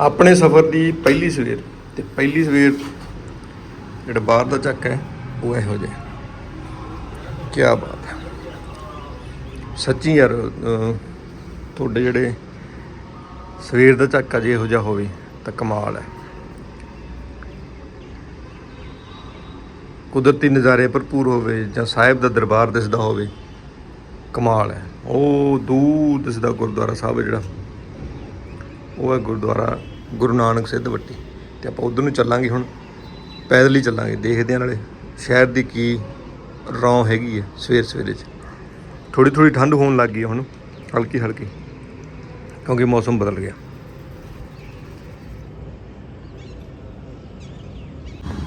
ਆਪਣੇ ਸਫ਼ਰ ਦੀ ਪਹਿਲੀ ਸਵੇਰ ਤੇ ਪਹਿਲੀ ਸਵੇਰ ਜਿਹੜਾ ਬਾਹਰ ਦਾ ਚੱਕ ਹੈ, ਉਹ ਇਹੋ ਜਿਹਾ ਕੀ ਬਾਤ ਹੈ। ਸੱਚੀ ਯਾਰ ਤੁਹਾਡੇ ਜਿਹੜੇ ਸਵੇਰ ਦਾ ਝਾਕਾ ਜੇ ਇਹੋ ਜਿਹਾ ਹੋਵੇ ਤਾਂ ਕਮਾਲ ਹੈ। ਕੁਦਰਤੀ ਨਜ਼ਾਰੇ ਭਰਪੂਰ ਹੋਵੇ ਜਾਂ ਸਾਹਿਬ ਦਾ ਦਰਬਾਰ ਦਿਸਦਾ ਹੋਵੇ, ਕਮਾਲ ਹੈ। ਉਹ ਦੂਰ ਦਿਸਦਾ ਗੁਰਦੁਆਰਾ ਸਾਹਿਬ ਜਿਹੜਾ ਉਹ ਹੈ ਗੁਰਦੁਆਰਾ ਗੁਰੂ ਨਾਨਕ ਸਿੱਧ ਵੱਟੀ ਤੇ ਆਪਾਂ ਉਧਰ ਨੂੰ ਚੱਲਾਂਗੇ ਹੁਣ, ਪੈਦਲ ਹੀ ਚੱਲਾਂਗੇ, ਦੇਖਦੇ ਹਾਂ ਨਾਲੇ ਸ਼ਹਿਰ ਦੀ ਕੀ ਰੌਂ ਹੈਗੀ ਹੈ ਸਵੇਰ ਸਵੇਰੇ 'ਚ। ਥੋੜੀ ਥੋੜੀ ਠੰਡ ਹੋਣ ਲੱਗ ਗਈ ਹੈ ਹੁਣ, ਹਲਕੀ ਹਲਕੀ, ਕਿਉਂਕਿ ਮੌਸਮ ਬਦਲ ਗਿਆ।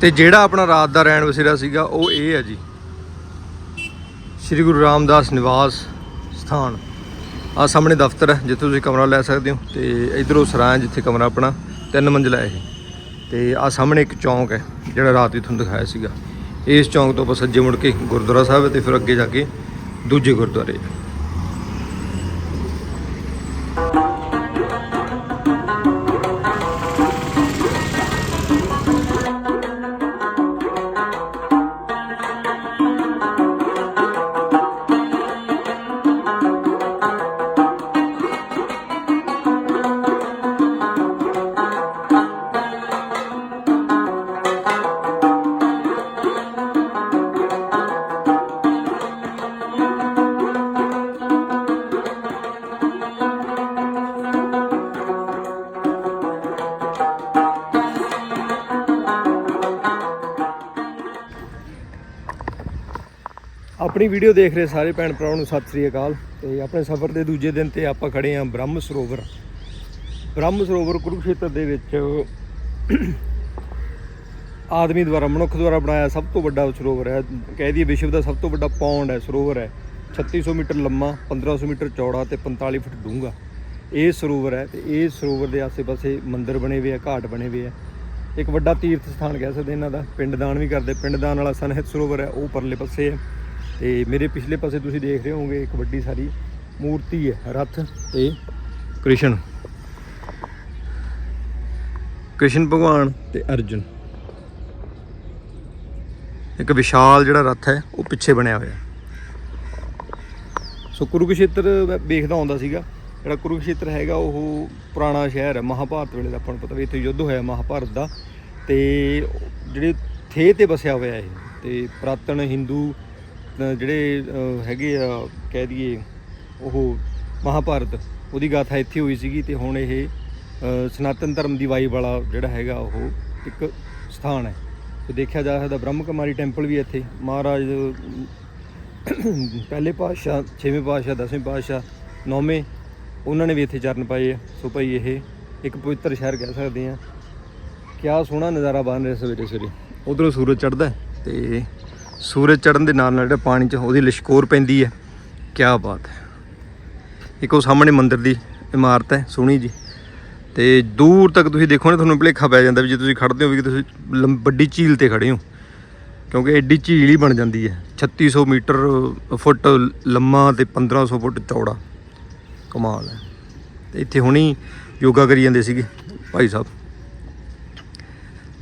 ਤੇ ਜਿਹੜਾ ਆਪਣਾ ਰਾਤ ਦਾ ਰਹਿਣ ਵਸੇਰਾ ਸੀਗਾ, ਉਹ ਇਹ ਹੈ ਜੀ। ਸ਼੍ਰੀ ਗੁਰੂ ਰਾਮਦਾਸ ਨਿਵਾਸ ਸਥਾਨ। ਆ ਸਾਹਮਣੇ ਦਫ਼ਤਰ ਹੈ, ਜਿੱਥੇ ਤੁਸੀਂ ਕਮਰਾ ਲੈ ਸਕਦੇ ਹੋ ਤੇ ਇਧਰੋਂ ਸਰਾਂ ਜਿੱਥੇ ਕਮਰਾ ਆਪਣਾ, ਤਿੰਨ ਮੰਜ਼ਲਾ ਇਹ। ਤੇ ਆ ਸਾਹਮਣੇ ਇੱਕ ਚੌਂਕ ਹੈ, ਜਿਹੜਾ ਰਾਤ ਹੀ ਤੁਹਾਨੂੰ ਦਿਖਾਇਆ ਸੀਗਾ। ਇਸ ਚੌਂਕ ਤੋਂ ਆਪਾਂ ਸੱਜੇ ਮੁੜ ਕੇ ਗੁਰਦੁਆਰਾ ਸਾਹਿਬ ਹੈ ਤੇ ਫਿਰ ਅੱਗੇ ਜਾ ਕੇ ਦੂਜੇ ਗੁਰਦੁਆਰੇ ਆਪਣੀ ਵੀਡੀਓ ਦੇਖ ਰਹੇ ਸਾਰੇ ਭੈਣ ਭਰਾਵਾਂ ਨੂੰ ਸਤਿ ਸ੍ਰੀ ਅਕਾਲ ਤੇ ਆਪਣੇ ਸਫ਼ਰ ਦੇ ਦੂਜੇ ਦਿਨ ਤੇ ਆਪਾਂ ਖੜੇ ਆਂ ਬ੍ਰਹਮ ਸਰੋਵਰ। ਬ੍ਰਹਮ ਸਰੋਵਰ ਕੁਰੂਕਸ਼ੇਤਰ ਦੇ ਵਿੱਚ ਆਦਮੀ ਦੁਆਰਾ, ਮਨੁੱਖ ਦੁਆਰਾ ਬਣਾਇਆ ਸਭ ਤੋਂ ਵੱਡਾ ਸਰੋਵਰ ਹੈ। ਕਹਿ ਦਈਏ ਵਿਸ਼ਵ ਦਾ ਸਭ ਤੋਂ ਵੱਡਾ ਪੌਂਡ ਹੈ, ਸਰੋਵਰ ਹੈ। 3600 ਮੀਟਰ ਲੰਮਾ 1500 ਮੀਟਰ ਚੌੜਾ ਤੇ 45 ਫੁੱਟ ਡੂੰਘਾ। ਇਹ ਸਰੋਵਰ ਹੈ ਤੇ ਇਹ ਸਰੋਵਰ ਦੇ ਆਸੇ-ਪਾਸੇ ਮੰਦਿਰ ਬਣੇ ਹੋਏ ਆ, ਘਾਟ ਬਣੇ ਹੋਏ ਆ। ਇੱਕ ਵੱਡਾ ਤੀਰਥ ਸਥਾਨ ਕਹਿ ਸਕਦੇ ਇਹਨਾਂ ਦਾ। ਪਿੰਡ ਦਾਨ ਵੀ ਕਰਦੇ। ਪਿੰਡ ਦਾਨ ਵਾਲਾ ਸਨਹਿਤ ਸਰੋਵਰ ਹੈ, ਉਹ ਪਰਲੇ ਪਾਸੇ ਹੈ। ਤੇ ਮੇਰੇ ਪਿਛਲੇ ਪਾਸੇ ਤੁਸੀਂ ਦੇਖ ਰਹੇ ਹੋਵੋਗੇ, ਇੱਕ ਵੱਡੀ ਸਾਰੀ ਮੂਰਤੀ ਹੈ, ਰੱਥ ਤੇ ਕ੍ਰਿਸ਼ਨ। ਕ੍ਰਿਸ਼ਨ ਭਗਵਾਨ ਤੇ ਅਰਜੁਨ। ਇੱਕ ਵਿਸ਼ਾਲ ਜਿਹੜਾ ਰੱਥ ਹੈ, ਉਹ ਪਿੱਛੇ ਬਣਿਆ ਹੋਇਆ। ਸੋ ਕੁਰੂਕਸ਼ੇਤਰ ਵੇਖਦਾ ਆਉਂਦਾ ਸੀਗਾ, ਜਿਹੜਾ ਕੁਰੂਕਸ਼ੇਤਰ ਹੈਗਾ, ਉਹ ਪੁਰਾਣਾ ਸ਼ਹਿਰ ਹੈ, ਮਹਾਭਾਰਤ ਵੇਲੇ ਦਾ, ਆਪਾਂ ਨੂੰ ਪਤਾ ਵੀ ਇੱਥੇ ਯੁੱਧ ਹੋਇਆ ਮਹਾਭਾਰਤ ਦਾ। ਤੇ ਜਿਹੜੇ ਥੇ ਤੇ ਵਸਿਆ ਹੋਇਆ ਇਹ, ਤੇ ਪ੍ਰਾਤਨ ਹਿੰਦੂ ਜਿਹੜੇ ਹੈਗੇ ਆ, ਕਹਿ ਦਈਏ, ਉਹ ਮਹਾਭਾਰਤ, ਉਹਦੀ ਗਾਥਾ ਇੱਥੇ ਹੋਈ ਸੀਗੀ ਤੇ ਹੁਣ ਇਹ ਸਨਾਤਨ ਧਰਮ ਦੀ ਵਾਈ ਵਾਲਾ ਜਿਹੜਾ ਹੈਗਾ ਉਹ ਇੱਕ ਸਥਾਨ ਹੈ। ਤੇ ਦੇਖਿਆ ਜਾ ਸਕਦਾ ਬ੍ਰਹਮ ਕੁਮਾਰੀ ਟੈਂਪਲ ਵੀ ਇੱਥੇ। ਮਹਾਰਾਜ, ਪਹਿਲੇ ਪਾਤਸ਼ਾਹ, ਛੇਵੇਂ ਪਾਤਸ਼ਾਹ, ਦਸਵੇਂ ਪਾਤਸ਼ਾਹ, ਨੌਵੇਂ, ਉਹਨਾਂ ਨੇ ਵੀ ਇੱਥੇ ਚਰਨ ਪਾਏ ਆ। ਸੋ ਭਾਈ ਇਹ ਇੱਕ ਪਵਿੱਤਰ ਸ਼ਹਿਰ ਕਹਿ ਸਕਦੇ ਆ ਕਿਆ ਸੋਹਣਾ ਨਜ਼ਾਰਾ ਬਣ ਰਿਹਾ ਸਵੇਰੇ ਸਵੇਰੇ ਉਧਰੋਂ ਸੂਰਜ ਚੜ੍ਹਦਾ ਹੈ ਤੇ ਸੂਰਜ ਚੜ੍ਹਨ ਦੇ ਨਾਲ ਨਾਲ ਜਿਹੜਾ ਪਾਣੀ 'ਚ ਉਹਦੀ ਲਿਸ਼ਕੋਰ ਪੈਂਦੀ ਹੈ, ਕਿਆ ਬਾਤ ਹੈ। ਇੱਕ ਉਹ ਸਾਹਮਣੇ ਮੰਦਿਰ ਦੀ ਇਮਾਰਤ ਹੈ, ਸੋਹਣੀ ਜੀ। ਤੇ ਦੂਰ ਤੱਕ ਤੁਸੀਂ ਦੇਖੋ ਨਾ, ਤੁਹਾਨੂੰ ਭੁਲੇਖਾ ਪੈ ਜਾਂਦਾ ਵੀ ਜੇ ਤੁਸੀਂ ਖੜਦੇ ਹੋ ਵੀ ਤੁਸੀਂ ਲੰਮ- ਵੱਡੀ ਝੀਲ ਤੇ ਖੜੇ ਹੋ। ਕਿਉਂਕਿ ਐਡੀ ਝੀਲ ਹੀ ਬਣ ਜਾਂਦੀ ਹੈ। 3600 ਮੀਟਰ ਫੁੱਟ ਲੰਮਾ ਤੇ 1500 ਫੁੱਟ ਚੌੜਾ ਕਮਾਲ ਹੈ। ਤੇ ਇੱਥੇ ਹੁਣੀ ਯੋਗਾ ਕਰੀ ਜਾਂਦੇ ਸੀਗੇ ਭਾਈ ਸਾਹਿਬ।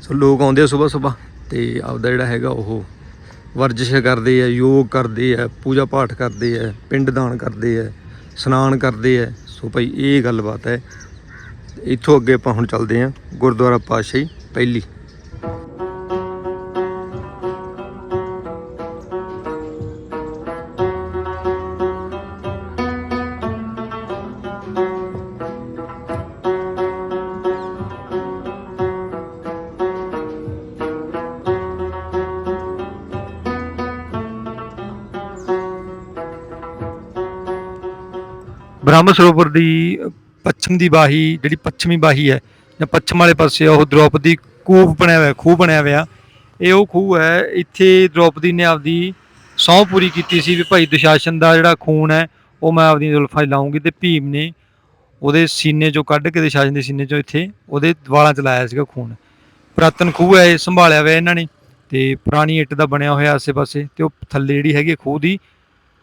ਸੋ ਲੋਕ ਆਉਂਦੇ ਆ ਸਵੇਰ ਸਵੇਰ ਤੇ ਆਪਦਾ ਜਿਹੜਾ ਹੈਗਾ ਉਹ ਵਰਜਿਸ਼ ਕਰਦੇ ਆ ਯੋਗ ਕਰਦੇ ਆ ਪੂਜਾ ਪਾਠ ਕਰਦੇ ਆ ਪਿੰਡ ਦਾਨ ਕਰਦੇ ਆ ਸਨਾਨ ਕਰਦੇ ਆ ਸੋ ਭਾਈ, ਇਹ ਗੱਲਬਾਤ ਹੈ। ਇੱਥੋਂ ਅੱਗੇ ਆਪਾਂ ਹੁਣ ਚੱਲਦੇ ਆ ਗੁਰਦੁਆਰਾ ਪਾਤਸ਼ਾਹੀ, ਪਹਿਲੀ। ਬ੍ਰਹਮ ਸਰੋਵਰ ਦੀ ਪੱਛਮ ਦੀ ਬਾਹੀ, ਜਿਹੜੀ ਪੱਛਮੀ ਬਾਹੀ ਹੈ, ਜਾਂ ਪੱਛਮ ਵਾਲੇ ਪਾਸੇ ਉਹ ਦ੍ਰੋਪਦੀ ਕੂਪ ਬਣਿਆ ਹੋਇਆ, ਖੂਹ ਬਣਿਆ ਹੋਇਆ। ਇਹ ਉਹ ਖੂਹ ਹੈ, ਇੱਥੇ ਦ੍ਰੋਪਦੀ ਨੇ ਆਪਦੀ ਸਹੁੰ ਪੂਰੀ ਕੀਤੀ ਸੀ ਵੀ ਭਾਈ ਦੁਸ਼ਾਸਨ ਦਾ ਜਿਹੜਾ ਖੂਨ ਹੈ, ਉਹ ਮੈਂ ਆਪਦੀਆਂ ਜ਼ੁਲਫਾਂ 'ਚ ਲਾਉਂਗੀ ਤੇ ਭੀਮ ਨੇ ਉਹਦੇ ਸੀਨੇ ਚੋਂ ਕੱਢ ਕੇ ਦੁਸ਼ਾਸਨ ਦੇ ਸੀਨੇ ਚੋਂ ਇੱਥੇ ਉਹਦੇ ਵਾਲਾਂ 'ਚ ਲਾਇਆ ਸੀਗਾ ਖੂਨ। ਪੁਰਾਤਨ ਖੂਹ ਹੈ, ਇਹ ਸੰਭਾਲਿਆ ਹੋਇਆ ਇਹਨਾਂ ਨੇ ਤੇ ਪੁਰਾਣੀ ਇੱਟ ਦਾ ਬਣਿਆ ਹੋਇਆ ਆਸੇ-ਪਾਸੇ ਤੇ ਉਹ ਥੱਲੇ ਜਿਹੜੀ ਹੈਗੀ ਹੈ ਖੂਹ ਦੀ,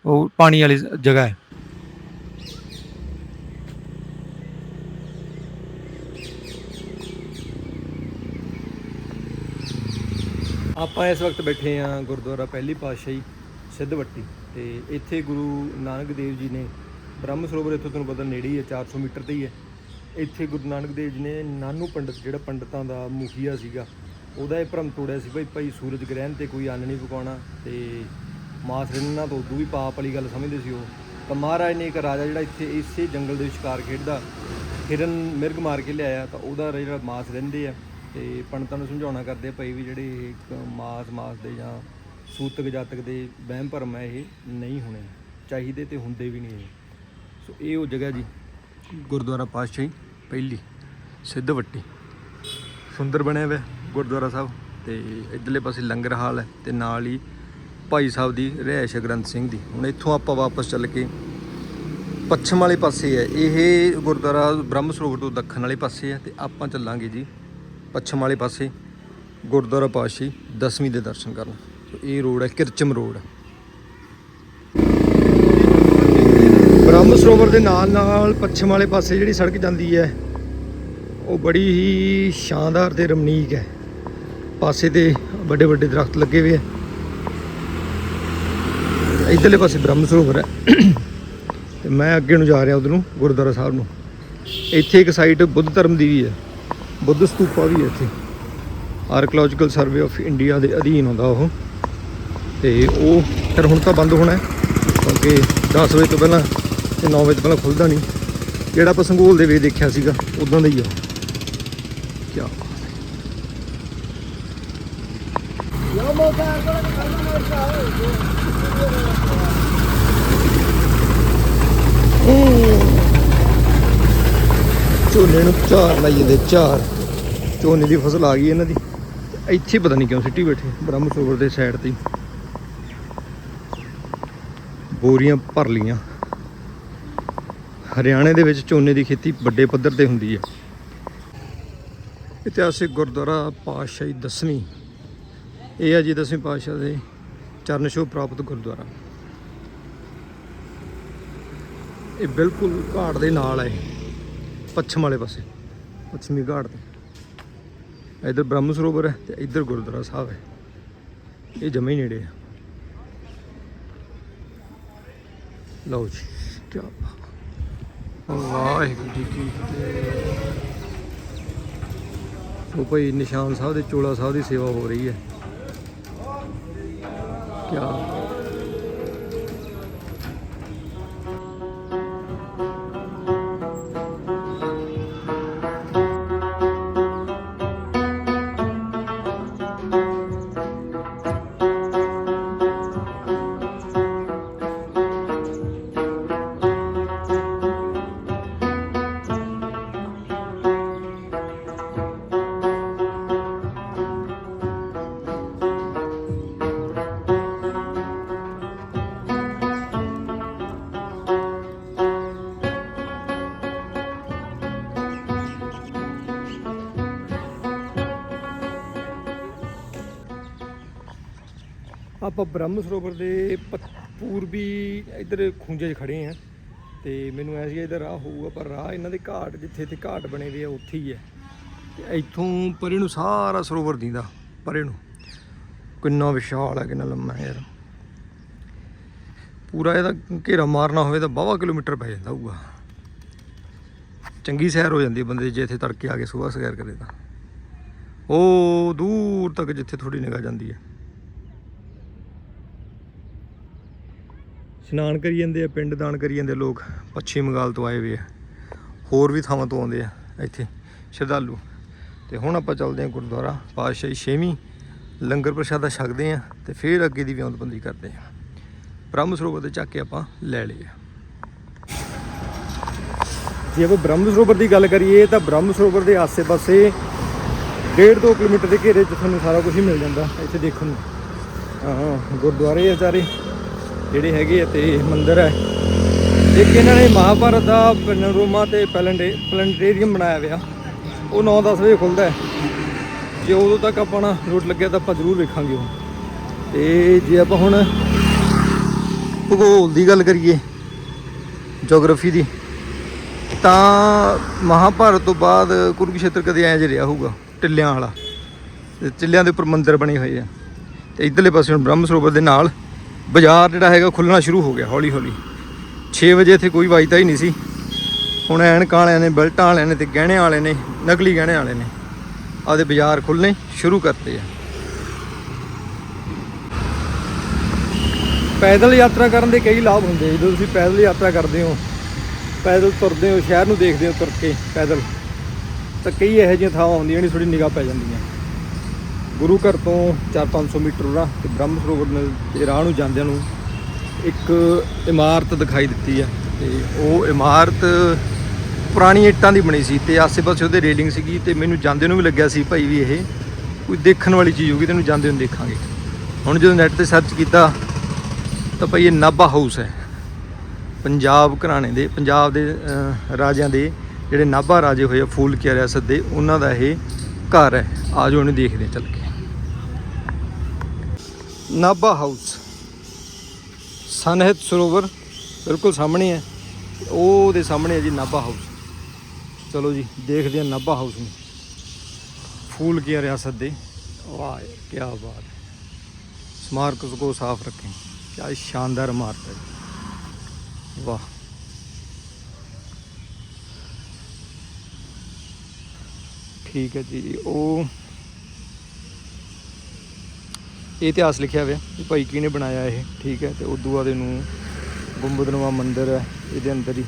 ਉਹ ਪਾਣੀ ਵਾਲੀ ਜਗ੍ਹਾ ਹੈ। ਆਪਾਂ ਇਸ ਵਕਤ ਬੈਠੇ ਆ ਗੁਰਦੁਆਰਾ ਪਹਿਲੀ ਪਾਤਸ਼ਾਹੀ ਸਿੱਧਵੱਟੀ ਤੇ ਇੱਥੇ ਗੁਰੂ ਨਾਨਕ ਦੇਵ ਜੀ ਨੇ ਬ੍ਰਹਮ ਸਰੋਵਰ ਇੱਥੋਂ ਤੁਹਾਨੂੰ ਪਤਾ ਨੇੜੇ ਹੀ ਹੈ 400 ਮੀਟਰ ਤੇ ਹੀ ਹੈ। ਇੱਥੇ ਗੁਰੂ ਨਾਨਕ ਦੇਵ ਜੀ ਨੇ ਨਾਨੂ ਪੰਡਤ ਜਿਹੜਾ ਪੰਡਤਾਂ ਦਾ ਮੁਖੀਆ ਸੀਗਾ, ਉਹਦਾ ਇਹ ਭਰਮ ਤੋੜਿਆ ਸੀ ਭਾਈ ਭਾਈ ਸੂਰਜ ਗ੍ਰਹਿਣ ਤੇ ਕੋਈ ਅੰਨ ਨਹੀਂ ਪਕਾਉਣਾ ਤੇ ਮਾਸ ਰਿੰਨਣਾ ਤੋਂ ਉਦੋਂ ਵੀ ਪਾਪ ਵਾਲੀ ਗੱਲ ਸਮਝਦੇ ਸੀ ਉਹ। ਤਾਂ ਮਹਾਰਾਜ ਨੇ ਇੱਕ ਰਾਜਾ ਜਿਹੜਾ ਇੱਥੇ ਇਸੇ ਜੰਗਲ ਦੇ ਸ਼ਿਕਾਰ ਖੇਡਦਾ, ਹਿਰਨ ਮਿਰਗ ਮਾਰ ਕੇ ਲਿਆਇਆ ਤਾਂ ਉਹਦਾ ਜਿਹੜਾ ਮਾਸ ਰਹਿੰਦੇ ਆ ਤੇ ਪੰਡਤਾਂ ਨੂੰ ਸਮਝਾਉਣਾ ਕਰਦੇ ਆ ਭਾਈ ਵੀ ਜਿਹੜੇ ਇੱਕ ਮਾਸ ਮਾਸ ਦੇ ਜਾਂ ਸੂਤਕ ਜਾਤਕ ਦੇ ਵਹਿਮ ਭਰਮ ਹੈ ਇਹ ਨਹੀਂ ਹੋਣੇ, ਚਾਹੀਦੇ ਤੇ ਹੁੰਦੇ ਵੀ ਨਹੀਂ ਇਹ। ਸੋ ਇਹ ਉਹ ਜਗ੍ਹਾ ਜੀ, ਗੁਰਦੁਆਰਾ ਪਾਤਸ਼ਾਹੀ, ਪਹਿਲੀ ਸਿੱਧਵੱਟੀ ਸੁੰਦਰ ਬਣਿਆ ਹੋਇਆ ਗੁਰਦੁਆਰਾ ਸਾਹਿਬ ਤੇ ਇਧਰਲੇ ਪਾਸੇ ਲੰਗਰ ਹਾਲ ਹੈ ਤੇ ਨਾਲ ਹੀ ਭਾਈ ਸਾਹਿਬ ਦੀ ਰਿਹਾਇਸ਼ ਹੈ ਗ੍ਰੰਥ ਸਿੰਘ ਦੀ। ਹੁਣ ਇੱਥੋਂ ਆਪਾਂ ਵਾਪਸ ਚੱਲ ਕੇ ਪੱਛਮ ਵਾਲੇ ਪਾਸੇ ਹੈ। ਇਹ ਗੁਰਦੁਆਰਾ ਬ੍ਰਹਮ ਸਰੋਵਰ ਤੋਂ ਦੱਖਣ ਵਾਲੇ ਪਾਸੇ ਹੈ ਤੇ ਆਪਾਂ ਚੱਲਾਂਗੇ ਜੀ ਪੱਛਮ ਵਾਲੇ ਪਾਸੇ ਗੁਰਦੁਆਰਾ ਪਾਤਸ਼ਾਹੀ ਦਸਵੀਂ ਦੇ ਦਰਸ਼ਨ ਕਰਨ। ਇਹ ਰੋਡ ਹੈ, ਕਿਰਚਮ ਰੋਡ ਬ੍ਰਹਮ ਸਰੋਵਰ ਦੇ ਨਾਲ ਨਾਲ ਪੱਛਮ ਵਾਲੇ ਪਾਸੇ ਜਿਹੜੀ ਸੜਕ ਜਾਂਦੀ ਹੈ, ਉਹ ਬੜੀ ਹੀ ਸ਼ਾਨਦਾਰ ਤੇ ਰਮਣੀਕ ਹੈ। ਪਾਸੇ ਤੇ ਵੱਡੇ ਵੱਡੇ ਦਰਖਤ ਲੱਗੇ ਹੋਏ ਆ। ਇਧਰਲੇ ਪਾਸੇ ਬ੍ਰਹਮ ਸਰੋਵਰ ਹੈ। ਤੇ ਮੈਂ ਅੱਗੇ ਨੂੰ ਜਾ ਰਿਹਾ ਉਧਰ ਨੂੰ ਗੁਰਦੁਆਰਾ ਸਾਹਿਬ ਨੂੰ। ਇੱਥੇ ਇੱਕ ਸਾਈਟ ਬੁੱਧ ਧਰਮ ਦੀ ਵੀ ਹੈ। ਬੁੱਧ ਸਤੂਪਾ ਵੀ ਹੈ ਇੱਥੇ। ਆਰਕੀਓਲੋਜੀਕਲ ਸਰਵੇ ਆਫ ਇੰਡੀਆ ਦੇ ਅਧੀਨ ਹੁੰਦਾ ਉਹ। ਤੇ ਉਹ ਫਿਰ ਹੁਣ ਤਾਂ ਬੰਦ ਹੋਣਾ ਹੈ, ਕਿਉਂਕਿ 10 ਵਜੇ ਤੋਂ ਪਹਿਲਾਂ ਤੇ 9 ਵਜੇ ਤੋਂ ਪਹਿਲਾਂ ਖੁੱਲਦਾ ਨਹੀਂ। ਜਿਹੜਾ ਆਪਾਂ ਸੰਗੋਲ ਦੇ ਵਿੱਚ ਦੇਖਿਆ ਸੀਗਾ, ਉਦਾਂ ਦਾ ਹੀ ਆ। ਕੀ ਝੋਨੇ ਨੂੰ ਝਾਰ ਲਾਈ ਜਾਂਦੇ ਝਾਰ ਝੋਨੇ ਦੀ ਫਸਲ ਆ ਗਈ ਇਹਨਾਂ ਦੀ। ਇੱਥੇ ਪਤਾ ਨਹੀਂ ਕਿਉਂ ਸਿੱਟੀ ਬੈਠੇ। ਬ੍ਰਹਮ ਸਰੋਵਰ ਦੇ ਸਾਈਡ ਤੇ ਬੋਰੀਆਂ ਭਰ ਲੀਆਂ ਹਰਿਆਣੇ ਦੇ ਵਿੱਚ ਝੋਨੇ ਦੀ ਖੇਤੀ ਵੱਡੇ ਪੱਧਰ ਤੇ ਹੁੰਦੀ ਹੈ। ਇਤਿਹਾਸਿਕ ਗੁਰਦੁਆਰਾ ਪਾਤਸ਼ਾਹੀ ਦਸਵੀਂ। ਇਹ ਹੈ ਜੀ ਦਸਵੀਂ ਪਾਤਸ਼ਾਹ ਦੇ ਚਰਨ ਛੋਹ ਪ੍ਰਾਪਤ ਗੁਰਦੁਆਰਾ। ਇਹ ਬਿਲਕੁਲ ਘਾਟ ਦੇ ਨਾਲ ਹੈ। ਪੱਛਮ ਵਾਲੇ ਪਾਸੇ, ਪੱਛਮੀ ਘਾਟ ਤੇ। ਇਧਰ ਬ੍ਰਹਮ ਸਰੋਵਰ ਹੈ ਤੇ ਇਧਰ ਗੁਰਦੁਆਰਾ ਸਾਹਿਬ ਹੈ। ਇਹ ਜਮੇ ਹੀ ਨੇੜੇ ਆ ਲਓ ਜੀ ਕੀ ਵਾਹਿਗੁਰੂ ਜੀ ਕੀ ਫਤਿਹ। ਭਾਈ ਨਿਸ਼ਾਨ ਸਾਹਿਬ ਦੇ ਚੋਲਾ ਸਾਹਿਬ ਦੀ ਸੇਵਾ ਹੋ ਰਹੀ ਹੈ। ਕਿਆ ਆਪਾਂ ਬ੍ਰਹਮ ਸਰੋਵਰ ਦੇ ਪੂਰਬੀ ਇਧਰ ਖੂੰਜੇ 'ਚ ਖੜੇ ਆ ਤੇ ਮੈਨੂੰ ਐ ਸੀ ਇਧਰ ਰਾਹ ਹੋਊਗਾ, ਪਰ ਰਾਹ ਇਹਨਾਂ ਦੇ ਘਾਟ, ਜਿੱਥੇ ਤੇ ਘਾਟ ਬਣੇ ਹੋਏ ਆ, ਉੱਥੇ ਹੀ ਹੈ। ਤੇ ਇੱਥੋਂ ਪਰੇ ਨੂੰ ਸਾਰਾ ਸਰੋਵਰ ਦਿੰਦਾ, ਪਰੇ ਨੂੰ। ਕਿੰਨਾ ਵਿਸ਼ਾਲ ਹੈ, ਕਿੰਨਾ ਲੰਮਾ ਹੈ ਯਾਰ। ਪੂਰਾ ਇਹਦਾ ਘੇਰਾ ਮਾਰਨਾ ਹੋਵੇ ਤਾਂ 12 ਕਿਲੋਮੀਟਰ ਪੈ ਜਾਂਦਾ ਹੋਊਗਾ। ਚੰਗੀ ਸੈਰ ਹੋ ਜਾਂਦੀ ਬੰਦੇ ਜੇ ਇੱਥੇ ਤੜਕੇ ਆ ਕੇ ਸਵੇਰ ਸੈਰ ਕਰੇ ਤਾਂ। ਉਹ ਦੂਰ ਤੱਕ ਜਿੱਥੇ ਥੋੜੀ ਨਿਗਾਹ ਜਾਂਦੀ ਹੈ। ਇਸ਼ਨਾਨ ਕਰੀ ਜਾਂਦੇ ਆ, ਪਿੰਡ ਦਾਨ ਕਰੀ ਜਾਂਦੇ ਲੋਕ, ਪੱਛਮੀ ਬੰਗਾਲ ਤੋਂ ਆਏ ਹੋਏ ਆ। ਹੋਰ ਵੀ ਥਾਵਾਂ ਤੋਂ ਆਉਂਦੇ ਆ, ਇੱਥੇ, ਸ਼ਰਧਾਲੂ। ਤੇ ਹੁਣ ਆਪਾਂ ਚੱਲਦੇ ਆ ਗੁਰਦੁਆਰਾ, ਪਾਤਸ਼ਾਹੀ ਛੇਵੀਂ, ਲੰਗਰ ਪ੍ਰਸ਼ਾਦਾ ਛਕਦੇ ਆ ਤੇ ਫਿਰ ਅੱਗੇ ਦੀ ਵਿਉਂਤਬੰਦੀ ਕਰਦੇ ਆ। ਬ੍ਰਹਮ ਸਰੋਵਰ ਦੇ ਚੱਕ ਕੇ ਆਪਾਂ ਲੈ ਲਏ ਆ। ਜੇ ਆਪਾਂ ਬ੍ਰਹਮ ਸਰੋਵਰ ਦੀ ਗੱਲ ਕਰੀਏ ਤਾਂ ਬ੍ਰਹਮ ਸਰੋਵਰ ਦੇ ਆਸੇ-ਪਾਸੇ 1.5 ਕਿਲੋਮੀਟਰ ਦੇ ਘੇਰੇ 'ਚ ਤੁਹਾਨੂੰ ਸਾਰਾ ਕੁਝ ਹੀ ਮਿਲ ਜਾਂਦਾ, ਇੱਥੇ ਦੇਖਣ ਨੂੰ। ਹਾਂ ਗੁਰਦੁਆਰੇ ਆ ਸਾਰੇ ਜਿਹੜੇ ਹੈਗੇ ਆ ਤੇ ਮੰਦਿਰ ਹੈ। ਇੱਕ ਇਹਨਾਂ ਨੇ ਮਹਾਭਾਰਤ ਦਾ ਪੈਨੋਰਮਾ ਤੇ ਪੈਲੈਂਟੇ ਪਲੈਨਟੇਰੀਅਮ ਬਣਾਇਆ ਹੋਇਆ। ਉਹ 9-10 ਵਜੇ ਖੁੱਲਦਾ ਹੈ। ਜੇ ਉਦੋਂ ਤੱਕ ਆਪਾਂ ਨਾ ਰੋਟ ਲੱਗਿਆ ਤਾਂ ਆਪਾਂ ਜ਼ਰੂਰ ਵੇਖਾਂਗੇ ਉਹ। ਤੇ ਜੇ ਆਪਾਂ ਹੁਣ ਭੂਗੋਲ ਦੀ ਗੱਲ ਕਰੀਏ ਜੀਓਗ੍ਰਾਫੀ ਦੀ, ਤਾਂ ਮਹਾਭਾਰਤ ਤੋਂ ਬਾਅਦ ਕੁਰੂਕਸ਼ੇਤਰ ਕਦੇ ਐਂ ਜਿਹਾ ਰਿਹਾ ਹੋਊਗਾ, ਟਿੱਲਿਆਂ ਵਾਲਾ। ਤੇ ਟਿੱਲਿਆਂ ਦੇ ਉੱਪਰ ਮੰਦਿਰ ਬਣੇ ਹੋਏ ਆ। ਤੇ ਇਧਰਲੇ ਪਾਸੇ ਹੁਣ ਬ੍ਰਹਮ ਸਰੋਵਰ ਦੇ ਨਾਲ ਬਾਜ਼ਾਰ ਜਿਹੜਾ ਹੈਗਾ ਖੁੱਲਣਾ ਸ਼ੁਰੂ ਹੋ ਗਿਆ ਹੌਲੀ ਹੌਲੀ 6 ਵਜੇ ਇੱਥੇ ਕੋਈ ਵਾਜਦਾ ਹੀ ਨਹੀਂ ਸੀ। ਹੁਣ ਐਨਕਾਂ ਵਾਲਿਆਂ ਨੇ, ਬੈਲਟਾਂ ਵਾਲਿਆਂ ਨੇ ਤੇ ਗਹਿਣੇ ਵਾਲੇ ਨੇ, ਨਕਲੀ ਗਹਿਣੇ ਵਾਲੇ ਨੇ ਆਪਦੇ ਬਾਜ਼ਾਰ ਖੁੱਲਣੇ ਸ਼ੁਰੂ ਕਰਤੇ ਆ। ਪੈਦਲ ਯਾਤਰਾ ਕਰਨ ਦੇ ਕਈ ਲਾਭ ਹੁੰਦੇ ਜਦੋਂ ਤੁਸੀਂ ਪੈਦਲ ਯਾਤਰਾ ਕਰਦੇ ਹੋ, ਪੈਦਲ ਤੁਰਦੇ ਹੋ, ਸ਼ਹਿਰ ਨੂੰ ਦੇਖਦੇ ਹੋ ਤੁਰ ਕੇ ਪੈਦਲ, ਤਾਂ ਕਈ ਇਹੋ ਜਿਹੀਆਂ ਥਾਵਾਂ ਹੁੰਦੀਆਂ ਜਿਹੜੀ ਥੋੜੀ ਨਿਗਾਹ ਪੈ ਜਾਂਦੀਆਂ। ਗੁਰੂ ਘਰ ਤੋਂ 4-500 ਮੀਟਰ ਉਰਾ ਤੇ ਬ੍ਰਹਮ ਸਰੋਵਰ ਦੇ ਰਾਹ ਨੂੰ ਜਾਂਦਿਆਂ ਨੂੰ ਇੱਕ ਇਮਾਰਤ ਦਿਖਾਈ ਦਿੱਤੀ ਆ ਤੇ ਉਹ ਇਮਾਰਤ ਪੁਰਾਣੀ ਇੱਟਾਂ ਦੀ ਬਣੀ ਸੀ ਤੇ ਆਸੇ-ਪਾਸੇ ਉਹਦੇ ਰੇਲਿੰਗ ਸੀਗੀ ਤੇ ਮੈਨੂੰ ਜਾਂਦੇ ਨੂੰ ਵੀ ਲੱਗਿਆ ਸੀ ਭਾਈ ਵੀ ਇਹ ਕੋਈ ਦੇਖਣ ਵਾਲੀ ਚੀਜ਼ ਹੋਊਗੀ ਤੈਨੂੰ ਜਾਂਦੇ ਨੂੰ ਦੇਖਾਂਗੇ। ਹੁਣ ਜਦੋਂ ਨੈਟ ਤੇ ਸਰਚ ਕੀਤਾ ਤਾਂ ਭਾਈ ਇਹ ਨਾਭਾ ਹਾਊਸ ਹੈ। ਪੰਜਾਬ ਘਰਾਣੇ ਦੇ, ਪੰਜਾਬ ਦੇ ਰਾਜਿਆਂ ਦੇ ਜਿਹੜੇ ਨਾਭਾ ਰਾਜੇ ਹੋਏ ਆ ਫੂਲ ਕੀ ਰਿਆਸਤ ਦੇ, ਉਹਨਾਂ ਦਾ ਇਹ ਘਰ ਹੈ। ਆਜੋ ਉਹਨੂੰ ਦੇਖਦੇ ਚੱਲ ਕੇ। ਨਾਭਾ ਹਾਊਸ ਸਨਹਿਤ ਸਰੋਵਰ ਬਿਲਕੁਲ ਸਾਹਮਣੇ ਹੈ ਉਹ ਦੇ ਸਾਹਮਣੇ ਹੈ ਜੀ ਨਾਭਾ ਹਾਊਸ ਚਲੋ ਜੀ ਦੇਖਦੇ ਹਾਂ ਨਾਭਾ ਹਾਊਸ ਨੂੰ ਫੂਲ ਕੀ ਰਿਆਸਤ ਦੇ ਵਾਹ ਕੀ ਬਾਤ ਹੈ ਸਮਾਰਕ ਕੋ ਸਾਫ਼ ਰੱਖें क्या शानदार इमारत है जी। वाह ਠੀਕ ਹੈ ਜੀ ਉਹ ਇਹ ਇਤਿਹਾਸ ਲਿਖਿਆ ਹੋਇਆ ਕਿ ਭਾਈ ਕਿਹਨੇ ਬਣਾਇਆ ਇਹ, ਠੀਕ ਹੈ, ਤੇ ਉਦੋਂ ਬਾਅਦ ਇਹਨੂੰ ਗੁੰਬਦਨਵਾ ਮੰਦਿਰ ਹੈ, ਇਹਦੇ ਅੰਦਰ ਹੀ।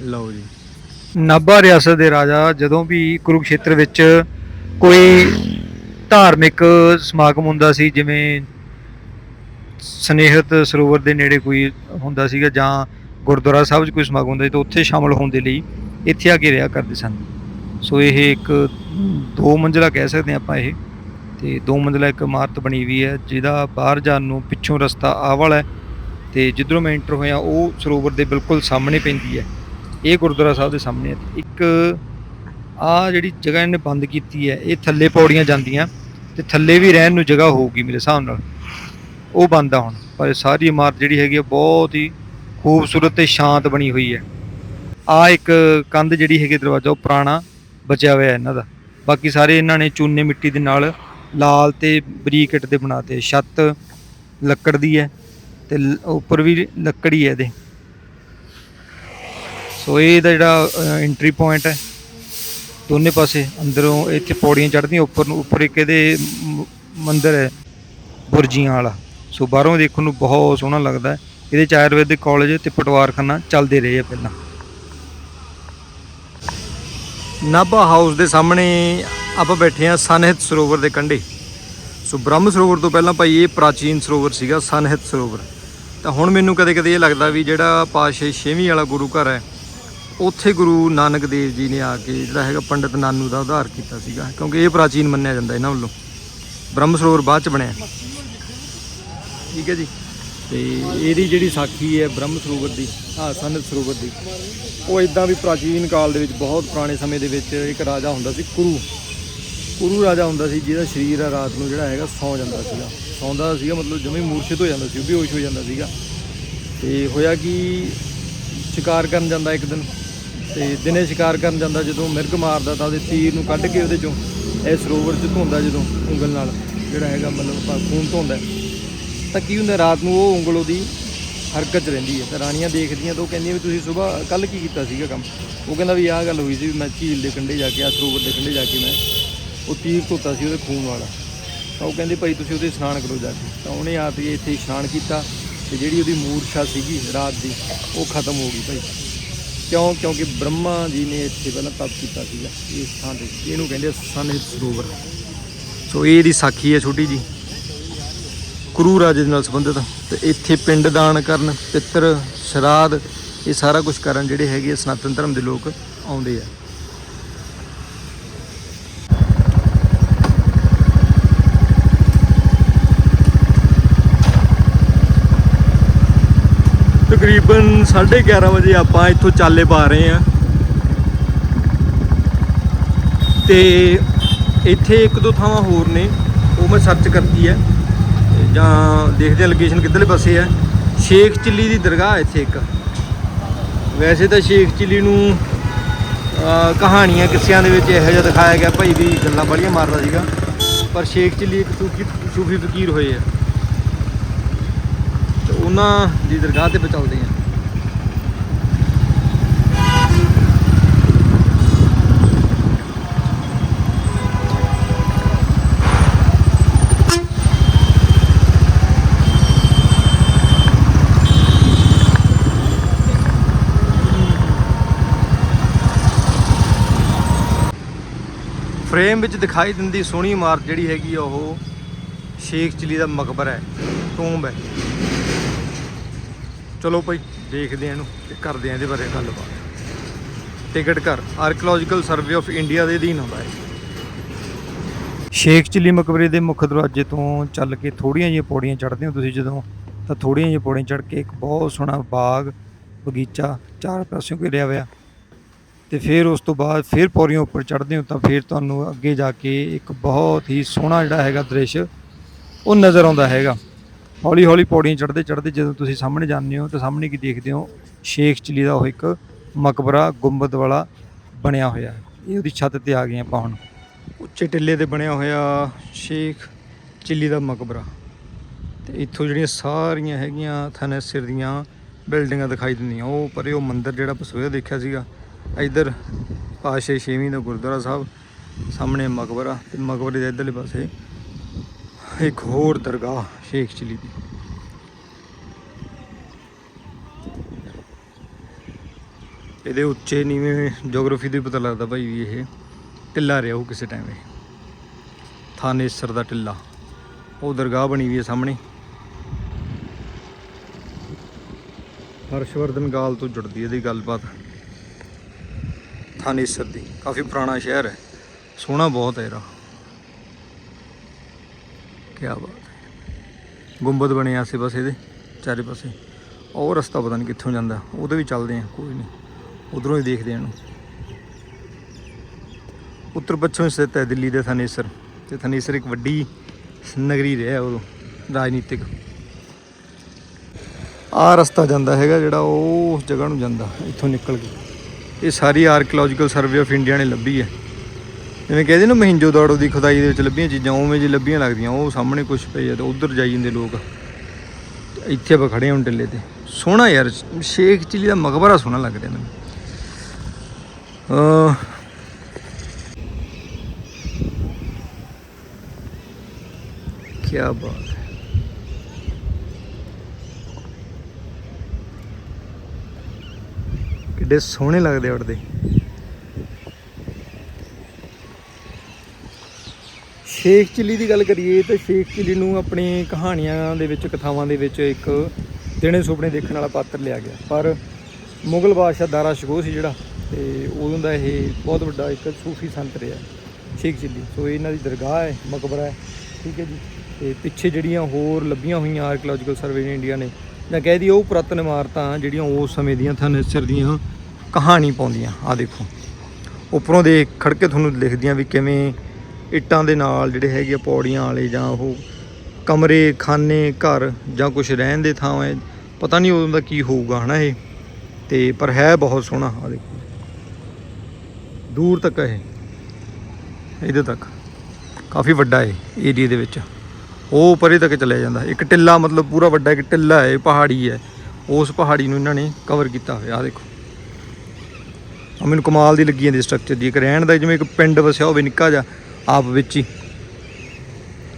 ਲਓ ਜੀ। ਨਾਭਾ ਰਿਆਸਤ ਦੇ ਰਾਜਾ ਜਦੋਂ ਵੀ ਕੁਰੂਕਸ਼ੇਤਰ ਵਿੱਚ ਕੋਈ ਧਾਰਮਿਕ ਸਮਾਗਮ ਹੁੰਦਾ ਸੀ, ਜਿਵੇਂ ਸਨੇਹਤ ਸਰੋਵਰ ਦੇ ਨੇੜੇ ਕੋਈ ਹੁੰਦਾ ਸੀਗਾ ਜਾਂ ਗੁਰਦੁਆਰਾ ਸਾਹਿਬ 'ਚ ਕੋਈ ਸਮਾਗਮ ਹੁੰਦਾ ਸੀ, ਤਾਂ ਉੱਥੇ ਸ਼ਾਮਲ ਹੋਣ ਦੇ ਲਈ ਇੱਥੇ ਆ ਕੇ ਰਿਹਾ ਕਰਦੇ ਸਨ। ਸੋ ਇਹ ਇੱਕ ਦੋ ਮੰਜ਼ਲਾ ਕਹਿ ਸਕਦੇ ਹਾਂ ਆਪਾਂ ਇਹ। ਤੇ ਦੋ ਮੰਜ਼ਲਾ ਇੱਕ ਇਮਾਰਤ ਬਣੀ ਹੋਈ ਹੈ, ਜਿਹਦਾ ਬਾਹਰ ਜਾਣ ਨੂੰ ਪਿੱਛੋਂ ਰਸਤਾ ਆਵਲ ਹੈ ਤੇ ਜਿੱਧਰੋਂ ਮੈਂ ਐਂਟਰ ਹੋਇਆ, ਉਹ ਸਰੋਵਰ ਦੇ ਬਿਲਕੁਲ ਸਾਹਮਣੇ ਪੈਂਦੀ ਹੈ। ਇਹ ਗੁਰਦੁਆਰਾ ਸਾਹਿਬ ਦੇ ਸਾਹਮਣੇ ਹੈ। ਇੱਕ ਆ ਜਿਹੜੀ ਜਗ੍ਹਾ ਇਹਨੇ ਬੰਦ ਕੀਤੀ ਹੈ, ਇਹ ਥੱਲੇ ਪੌੜੀਆਂ ਜਾਂਦੀਆਂ ਤੇ ਥੱਲੇ ਵੀ ਰਹਿਣ ਨੂੰ ਜਗ੍ਹਾ ਹੋਊਗੀ ਮੇਰੇ ਹਿਸਾਬ ਨਾਲ। ਉਹ ਬੰਦ ਆ ਹੁਣ, ਪਰ ਇਹ ਸਾਰੀ ਇਮਾਰਤ ਜਿਹੜੀ ਹੈਗੀ ਆ, ਬਹੁਤ ਹੀ ਖੂਬਸੂਰਤ ਤੇ ਸ਼ਾਂਤ ਬਣੀ ਹੋਈ ਹੈ। ਆ ਇੱਕ ਕੰਧ ਜਿਹੜੀ ਹੈਗੀ ਦਰਵਾਜ਼ਾ, ਉਹ ਪੁਰਾਣਾ ਬਚਿਆ ਹੋਇਆ ਇਹਨਾਂ ਦਾ। ਬਾਕੀ ਸਾਰੇ ਇਹਨਾਂ ਨੇ ਚੂਨੇ ਮਿੱਟੀ ਦੇ ਨਾਲ ਲਾਲ ਤੇ ਬਰੀਕ ਇੱਟ ਦੇ ਬਣਾਤੇ ਛੱਤ ਲੱਕੜ ਦੀ ਹੈ ਤੇ ਲ- ਉੱਪਰ ਵੀ ਲੱਕੜੀ ਹੈ ਇਹਦੇ। ਸੋ ਇਹ ਦਾ ਜਿਹੜਾ ਐਂਟਰੀ ਪੁਆਇੰਟ ਹੈ। ਦੋਨੇ ਪਾਸੇ ਅੰਦਰੋਂ ਇੱਥੇ ਪੌੜੀਆਂ ਚੜ੍ਹਦੀਆਂ, ਉੱਪਰ ਨੂੰ ਉੱਪਰ ਇੱਕ ਇਹਦੇ ਮ- ਮੰਦਿਰ ਹੈ, ਬੁਰਜੀਆਂ ਵਾਲਾ। ਸੋ ਬਾਹਰੋਂ ਦੇਖਣ ਨੂੰ ਬਹੁਤ ਸੋਹਣਾ ਲੱਗਦਾ ਹੈ। ਇਹਦੇ ਚ ਆਯੁਰਵੈਦਿਕ ਕਾਲਜ ਤੇ ਪਟਵਾਰਖਾਨਾ ਚੱਲਦੇ ਰਹੇ ਆ ਪਹਿਲਾਂ। ਨਾਭਾ ਹਾਊਸ ਦੇ ਸਾਹਮਣੇ ਆਪਾਂ ਬੈਠੇ ਆ ਸਨਹਿਤ ਸਰੋਵਰ ਦੇ ਕੰਢੇ। ਸੋ ਬ੍ਰਹਮ ਸਰੋਵਰ ਤੋਂ ਪਹਿਲਾਂ ਭਾਈ ਇਹ ਪ੍ਰਾਚੀਨ ਸਰੋਵਰ ਸੀਗਾ, ਸਨਹਿਤ ਸਰੋਵਰ। ਤਾਂ ਹੁਣ ਮੈਨੂੰ ਕਦੇ-ਕਦੇ ਇਹ ਲੱਗਦਾ ਵੀ ਜਿਹੜਾ ਪਾਸ਼ੇ 6ਵੀਂ ਵਾਲਾ ਗੁਰੂ ਘਰ ਹੈ, ਉੱਥੇ ਗੁਰੂ ਨਾਨਕ ਦੇਵ ਜੀ ਨੇ ਆ ਕੇ ਜਿਹੜਾ ਹੈਗਾ ਪੰਡਿਤ ਨਾਨੂ ਦਾ ਉਧਾਰ ਕੀਤਾ ਸੀਗਾ, ਕਿਉਂਕਿ ਇਹ ਪ੍ਰਾਚੀਨ ਮੰਨਿਆ ਜਾਂਦਾ ਇਹਨਾਂ ਵੱਲੋਂ। ਬ੍ਰਹਮ ਸਰੋਵਰ ਬਾਅਦ ਚ ਬਣਿਆ। ਠੀਕ ਹੈ ਜੀ। ਤੇ ਇਹਦੀ ਜਿਹੜੀ ਸਾਖੀ ਹੈ ਬ੍ਰਹਮ ਸਰੋਵਰ ਦੀ, ਆ ਸਨਤ ਸਰੋਵਰ ਦੀ, ਉਹ ਇਦਾਂ ਵੀ ਪ੍ਰਾਚੀਨ ਕਾਲ ਦੇ ਵਿੱਚ, ਬਹੁਤ ਪੁਰਾਣੇ ਸਮੇਂ ਦੇ ਵਿੱਚ ਇੱਕ ਰਾਜਾ ਹੁੰਦਾ ਸੀ ਕੁਰੂ। ਕੁਰੂ ਰਾਜਾ ਹੁੰਦਾ ਸੀ, ਜਿਹਦਾ ਸਰੀਰ ਆ, ਰਾਤ ਨੂੰ ਜਿਹੜਾ ਹੈਗਾ ਸੌ ਜਾਂਦਾ ਸੀਗਾ। ਸੌਂਦਾ ਸੀਗਾ, ਮਤਲਬ ਜਮੇ ਮੂਰਛਿਤ ਹੋ ਜਾਂਦਾ ਸੀ ਉਹ ਬੇਹੋਸ਼ ਹੋ ਜਾਂਦਾ ਸੀਗਾ। ਤੇ ਹੋਇਆ ਕਿ, ਸ਼ਿਕਾਰ ਕਰਨ ਜਾਂਦਾ ਇੱਕ ਦਿਨ। ਤੇ ਦਿਨੇ ਸ਼ਿਕਾਰ ਕਰਨ ਜਾਂਦਾ ਜਦੋਂ ਮਿਰਗ ਮਾਰਦਾ ਤਾਂ ਉਹਦੇ ਤੀਰ ਨੂੰ ਕੱਢ ਕੇ ਉਹਦੇ ਚੋਂ ਇਹ ਸਰੋਵਰ ਚ ਧੋਂਦਾ ਜਦੋਂ ਉਂਗਲ ਨਾਲ, ਜਿਹੜਾ ਹੈਗਾ ਮਤਲਬ ਖੂਨ ਧੋਂਦਾ ਤਾਂ ਕੀ ਹੁੰਦਾ, ਰਾਤ ਨੂੰ ਉਹ ਉਂਗਲ ਉਹਦੀ ਹਰਕਤ 'ਚ ਰਹਿੰਦੀ ਹੈ। ਤਾਂ ਰਾਣੀਆਂ ਦੇਖਦੀਆਂ ਤਾਂ ਉਹ ਕਹਿੰਦੀਆਂ ਵੀ ਤੁਸੀਂ ਸਵੇਰ ਕੱਲ ਕੀ ਕੀਤਾ ਸੀਗਾ ਕੰਮ? ਉਹ ਕਹਿੰਦਾ ਵੀ ਆਹ ਗੱਲ ਹੋਈ ਸੀ ਵੀ ਮੈਂ ਝੀਲ ਦੇ ਕੰਢੇ ਜਾ ਕੇ ਆ ਸਰੋਵਰ ਦੇ ਕੰਢੇ ਜਾ ਕੇ ਮੈਂ ਉਹ ਤੀਰ ਧੋਤਾ ਸੀ ਉਹਦੇ ਖੂਨ ਵਾਲਾ। ਤਾਂ ਉਹ ਕਹਿੰਦੇ ਭਾਈ ਤੁਸੀਂ ਉਹਦੇ ਇਸ਼ਨਾਨ ਕਰੋ ਜਾ ਕੇ। ਤਾਂ ਉਹਨੇ ਆ ਕੇ ਇੱਥੇ ਇਸ਼ਨਾਨ ਕੀਤਾ ਤੇ ਜਿਹੜੀ ਉਹਦੀ ਮੂਰਛਾ ਸੀਗੀ ਰਾਤ ਦੀ, ਉਹ ਖਤਮ ਹੋ ਗਈ ਭਾਈ। ਕਿਉਂ? ਕਿਉਂਕਿ ਬ੍ਰਹਮਾ ਜੀ ਨੇ ਇੱਥੇ ਪਹਿਲਾਂ ਤਪ ਕੀਤਾ ਸੀਗਾ ਇਸ ਥਾਂ ਤੇ। ਇਹਨੂੰ ਕਹਿੰਦੇ ਸਨਹਿਤ ਸਰੋਵਰ। ਸੋ ਇਹ ਇਹਦੀ ਸਾਖੀ ਹੈ ਛੋਟੀ ਜੀ। ਗੁਰੂ ਰਾਜੇ ਦੇ ਨਾਲ ਸੰਬੰਧਿਤ। ਤੇ ਇੱਥੇ ਪਿੰਡ ਦਾਨ ਕਰਨ, ਪਿੱਤਰ, ਸ਼ਰਾਧ, ਇਹ ਸਾਰਾ ਕੁਝ ਕਰਨ ਜਿਹੜੇ ਹੈਗੇ ਆ ਸਨਾਤਨ ਧਰਮ ਦੇ ਲੋਕ ਆਉਂਦੇ ਆ। ਤਕਰੀਬਨ 11:30 ਵਜੇ ਆਪਾਂ ਇੱਥੋਂ ਚਾਲੇ ਪਾ ਰਹੇ ਆ ਤੇ ਇੱਥੇ ਇੱਕ ਦੋ ਥਾਵਾਂ ਹੋਰ ਨੇ, ਉਹ ਮੈਂ ਸਰਚ ਕਰਤੀ ਹੈ। ਜਾਂ ਦੇਖਦੇ ਆ ਲੋਕੇਸ਼ਨ ਕਿੱਧਰਲੇ ਪਾਸੇ ਹੈ। ਸ਼ੇਖ ਚਿੱਲੀ ਦੀ ਦਰਗਾਹ ਇੱਥੇ ਇੱਕ। ਵੈਸੇ ਤਾਂ ਸ਼ੇਖ ਚਿੱਲੀ ਨੂੰ ਕਹਾਣੀਆਂ ਕਿੱਸਿਆਂ ਦੇ ਵਿੱਚ ਇਹੋ ਜਿਹਾ ਦਿਖਾਇਆ ਗਿਆ, ਭਾਈ ਵੀ ਗੱਲਾਂ ਬੜੀਆਂ ਮਾਰਦਾ ਸੀਗਾ। ਪਰ ਸ਼ੇਖ ਚਿੱਲੀ ਇੱਕ ਸੂਫੀ ਸੂਫੀ ਫਕੀਰ ਹੋਏ ਆ। ਉਹਨਾਂ ਦੀ ਦਰਗਾਹ ਤੇ ਪਹੁੰਚਾਉਂਦੇ ਆ ਫਰੇਮ ਵਿੱਚ ਦਿਖਾਈ ਦਿੰਦੀ ਸੋਹਣੀ ਇਮਾਰਤ ਜਿਹੜੀ ਹੈਗੀ ਆ ਉਹ ਸ਼ੇਖ ਚਿੱਲੀ ਦਾ ਮਕਬਰਾ ਹੈ, ਟੂੰਬ ਹੈ। ਚਲੋ ਭਾਈ, ਦੇਖਦੇ ਆ ਇਹਨੂੰ ਤੇ ਕਰਦੇ ਆ ਇਹਦੇ ਬਾਰੇ ਗੱਲਬਾਤ। ਟਿਕਟ ਘਰ ਆਰਕੀਓਲੋਜੀਕਲ ਸਰਵੇ ਆਫ ਇੰਡੀਆ ਦੇ ਅਧੀਨ ਹੁੰਦਾ ਹੈ। ਸ਼ੇਖ ਚਿੱਲੀ ਮਕਬਰੇ ਦੇ ਮੁੱਖ ਦਰਵਾਜ਼ੇ ਤੋਂ ਚੱਲ ਕੇ ਥੋੜੀਆਂ ਜਿਹੀਆਂ ਪੌੜੀਆਂ ਚੜ੍ਹਦੇ ਹੋ ਤੁਸੀਂ ਜਦੋਂ, ਤਾਂ ਥੋੜੀਆਂ ਜਿਹੀਆਂ ਪੌੜੀਆਂ ਚੜ੍ਹ ਕੇ ਇੱਕ ਬਹੁਤ ਸੋਹਣਾ ਬਾਗ, ਬਗੀਚਾ ਚਾਰ ਪਾਸਿਓਂ ਘਿਰਿਆ ਹੋਇਆ। ਤੇ ਫਿਰ ਉਸ ਤੋਂ ਬਾਅਦ ਫਿਰ ਪੌੜੀਆਂ ਉੱਪਰ ਚੜ੍ਹਦੇ ਹੋ ਤਾਂ ਫਿਰ ਤੁਹਾਨੂੰ ਅੱਗੇ ਜਾ ਕੇ ਇੱਕ ਬਹੁਤ ਹੀ ਸੋਹਣਾ ਜਿਹੜਾ ਹੈਗਾ ਦ੍ਰਿਸ਼ ਉਹ ਨਜ਼ਰ ਆਉਂਦਾ ਹੈਗਾ। ਹੌਲੀ ਹੌਲੀ ਪੌੜੀਆਂ ਚੜ੍ਹਦੇ ਚੜ੍ਹਦੇ ਜਦੋਂ ਤੁਸੀਂ ਸਾਹਮਣੇ ਜਾਂਦੇ ਹੋ ਤਾਂ ਸਾਹਮਣੇ ਕੀ ਦੇਖਦੇ ਹੋ? ਸ਼ੇਖ ਚਿੱਲੀ ਦਾ ਉਹ ਇੱਕ ਮਕਬਰਾ ਗੁੰਬਦ ਵਾਲਾ ਬਣਿਆ ਹੋਇਆ ਹੈ। ਇਹ ਉਹਦੀ ਛੱਤ ਤੇ ਆ ਗਏ ਆਪਾਂ ਹੁਣ। ਉੱਚੇ ਟਿੱਲੇ ਤੇ ਬਣਿਆ ਹੋਇਆ ਸ਼ੇਖ ਚਿੱਲੀ ਦਾ ਮਕਬਰਾ। ਤੇ ਇੱਥੋਂ ਜਿਹੜੀਆਂ ਸਾਰੀਆਂ ਹੈਗੀਆਂ ਥਨੇਸਰ ਦੀਆਂ ਬਿਲਡਿੰਗਾਂ ਦਿਖਾਈ ਦਿੰਦੀਆਂ। ਉਹ ਪਰੇ ਉਹ ਮੰਦਿਰ ਜਿਹੜਾ ਆਪਾਂ ਸਵੇਰੇ ਦੇਖਿਆ ਸੀਗਾ, ਇੱਧਰ ਪਾਸ਼ੇ ਛੇਵੀਂ ਦਾ ਗੁਰਦੁਆਰਾ ਸਾਹਿਬ, ਸਾਹਮਣੇ ਮਕਬਰਾ ਤੇ ਮਕਬਰੇ ਦੇ ਇੱਧਰਲੇ ਪਾਸੇ ਇੱਕ ਹੋਰ ਦਰਗਾਹ ਸ਼ੇਖ ਚਿੱਲੀ ਦੀ। ਇਹਦੇ ਉੱਚੇ ਨੀਵੇਂ ਜੀਓਗ੍ਰਾਫੀ ਦੇ ਪਤਾ ਲੱਗਦਾ ਭਾਈ ਵੀ ਇਹ ਟਿੱਲਾ ਰਿਹਾ ਉਹ ਕਿਸੇ ਟਾਈਮ ਇਹ। ਥਾਨੇਸਰ ਦਾ ਟਿੱਲਾ ਉਹ ਦਰਗਾਹ ਬਣੀ ਵੀ ਹੈ ਸਾਹਮਣੇ। ਹਰਸ਼ਵਰਧਨ ਗਾਲ ਤੋਂ ਜੁੜਦੀ ਇਹਦੀ ਗੱਲਬਾਤ। ਥਾਨੇਸਰ ਦੀ। ਕਾਫੀ ਪੁਰਾਣਾ ਸ਼ਹਿਰ ਹੈ। ਸੋਹਣਾ ਬਹੁਤ ਹੈ ਇਹਦਾ। ਕੀ ਬਾਤ ਹੈ ਗੁੰਬਦ ਬਣੇ ਆਸੇ ਪਾਸੇ ਦੇ ਚਾਰੇ ਪਾਸੇ। ਉਹ ਰਸਤਾ ਪਤਾ ਨਹੀਂ ਕਿੱਥੋਂ ਜਾਂਦਾ, ਉਹਦੇ ਵੀ ਚੱਲਦੇ ਆ, ਕੋਈ ਨਹੀਂ ਉਧਰੋਂ ਹੀ ਦੇਖਦੇ ਆ ਇਹਨੂੰ। ਉੱਤਰ ਪੱਛਮ ਸਥਿਤ ਹੈ ਦਿੱਲੀ ਦੇ ਥਾਨੇਸਰ। ਤੇ ਥਾਨੇਸਰ ਇੱਕ ਵੱਡੀ ਨਗਰੀ ਰਿਹਾ ਉਦੋਂ, ਰਾਜਨੀਤਿਕ। ਆ ਰਸਤਾ ਜਾਂਦਾ ਹੈਗਾ ਜਿਹੜਾ ਉਹ ਉਸ ਜਗ੍ਹਾ ਨੂੰ ਜਾਂਦਾ, ਇੱਥੋਂ ਨਿਕਲ ਕੇ। ਇਹ ਸਾਰੀ ਆਰਕੀਓਲੋਜੀਕਲ ਸਰਵੇ ਆਫ ਇੰਡੀਆ ਨੇ ਲੱਭੀ ਹੈ। ਜਿਵੇਂ ਕਹਿੰਦੇ ਨਾ ਮਹਿੰਜੋ ਦਾੜੋ ਦੀ ਖੁਦਾਈ ਦੇ ਵਿੱਚ ਲੱਭੀਆਂ ਚੀਜ਼ਾਂ, ਉਵੇਂ ਜੀ ਲੱਭੀਆਂ ਲੱਗਦੀਆਂ, ਉਹ ਸਾਹਮਣੇ ਕੁਝ ਪਈ ਆ ਤੇ ਉਧਰ ਜਾਈ ਜਾਂਦੇ ਲੋਕ। ਇੱਥੇ ਆਪਾਂ ਖੜੇ ਹਾਂ ਹੁਣ ਟਿੱਲੇ ਤੇ। ਸੋਹਣਾ ਯਾਰ, ਸ਼ੇਖ ਚਿੱਲੀ ਦਾ ਮਕਬਰਾ ਸੋਹਣਾ ਲੱਗ ਰਿਹਾ ਮੈਨੂੰ ਅਹ ਕੀ ਬਾਤ ਹੈ। ਕਿੱਡੇ ਸੋਹਣੇ ਲੱਗਦੇ ਉੱਡਦੇ। ਸ਼ੇਖ ਚਿੱਲੀ ਦੀ ਗੱਲ ਕਰੀਏ ਤਾਂ ਸ਼ੇਖ ਚਿੱਲੀ ਨੂੰ ਆਪਣੀ ਕਹਾਣੀਆਂ ਦੇ ਵਿੱਚ, ਕਥਾਵਾਂ ਦੇ ਵਿੱਚ ਇੱਕ ਦਿਨੇ ਸੁਪਨੇ ਦੇਖਣ ਵਾਲਾ ਪਾਤਰ ਲਿਆ ਗਿਆ। ਪਰ ਮੁਗਲ ਬਾਦਸ਼ਾਹ ਦਾਰਾ ਸ਼ਿਕੋਹ ਸੀ ਜਿਹੜਾ ਤੇ ਉਦੋਂ ਦਾ ਇਹ ਬਹੁਤ ਵੱਡਾ ਇੱਕ ਸੂਫੀ ਸੰਤ ਰਿਹਾ, ਸ਼ੇਖ ਚਿੱਲੀ ਸੋ ਇਹਨਾਂ ਦੀ ਦਰਗਾਹ ਹੈ, ਮਕਬਰਾ ਹੈ, ਠੀਕ ਹੈ ਜੀ। ਤੇ ਪਿੱਛੇ ਜਿਹੜੀਆਂ ਹੋਰ ਲੱਭੀਆਂ ਹੋਈਆਂ ਆਰਕੀਓਲੋਜੀਕਲ ਸਰਵੇ ਨੇ ਇੰਡੀਆ ਨੇ ਜਾਂ ਕਹਿ ਦਈਏ ਉਹ ਪੁਰਾਤਨ ਇਮਾਰਤਾਂ ਜਿਹੜੀਆਂ ਉਸ ਸਮੇਂ ਦੀਆਂ ਥਨੇਸਰ ਦੀਆਂ ਕਹਾਣੀ ਪਾਉਂਦੀਆਂ। ਆ ਦੇਖੋ, ਉੱਪਰੋਂ ਦੇ ਖੜਕੇ ਤੁਹਾਨੂੰ ਲਿਖਦੀਆਂ ਵੀ ਕਿਵੇਂ ਇੱਟਾਂ ਦੇ ਨਾਲ ਜਿਹੜੇ ਹੈਗੇ ਆ ਪੌੜੀਆਂ ਵਾਲੇ ਜਾਂ ਉਹ ਕਮਰੇ, ਖਾਨੇ, ਘਰ ਜਾਂ ਕੁਝ ਰਹਿਣ ਦੇ ਥਾਂ ਹੈ ਪਤਾ ਨਹੀਂ ਉਦੋਂ ਦਾ ਕੀ ਹੋਊਗਾ, ਹਨਾ ਇਹ? ਤੇ ਪਰ ਹੈ ਬਹੁਤ ਸੋਹਣਾ ਆ ਦੇਖੋ। ਦੂਰ ਤੱਕ ਹੈ ਇਹਦੇ ਤੱਕ। ਕਾਫੀ ਵੱਡਾ ਹੈ ਏਰੀਆ ਦੇ ਵਿੱਚ। ਉਹ ਪਰੇ ਤੱਕ ਚਲਿਆ ਜਾਂਦਾ। ਇੱਕ ਟਿੱਲਾ ਮਤਲਬ ਪੂਰਾ ਵੱਡਾ ਇੱਕ ਟਿੱਲਾ ਹੈ ਪਹਾੜੀ ਹੈ ਉਸ ਪਹਾੜੀ ਨੂੰ ਇਹਨਾਂ ਨੇ ਕਵਰ ਕੀਤਾ ਹੋਇਆ ਆ ਦੇਖੋ। ਮੈਨੂੰ ਕਮਾਲ ਦੀ ਲੱਗੀ ਜਾਂਦੀ ਸਟਰਕਚਰ ਦੀ। ਇੱਕ ਰਹਿਣ ਦਾ ਜਿਵੇਂ ਇੱਕ ਪਿੰਡ ਵਸਿਆ ਹੋਵੇ, ਨਿੱਕਾ ਜਿਹਾ। ਆਪ ਵਿੱਚ ਹੀ।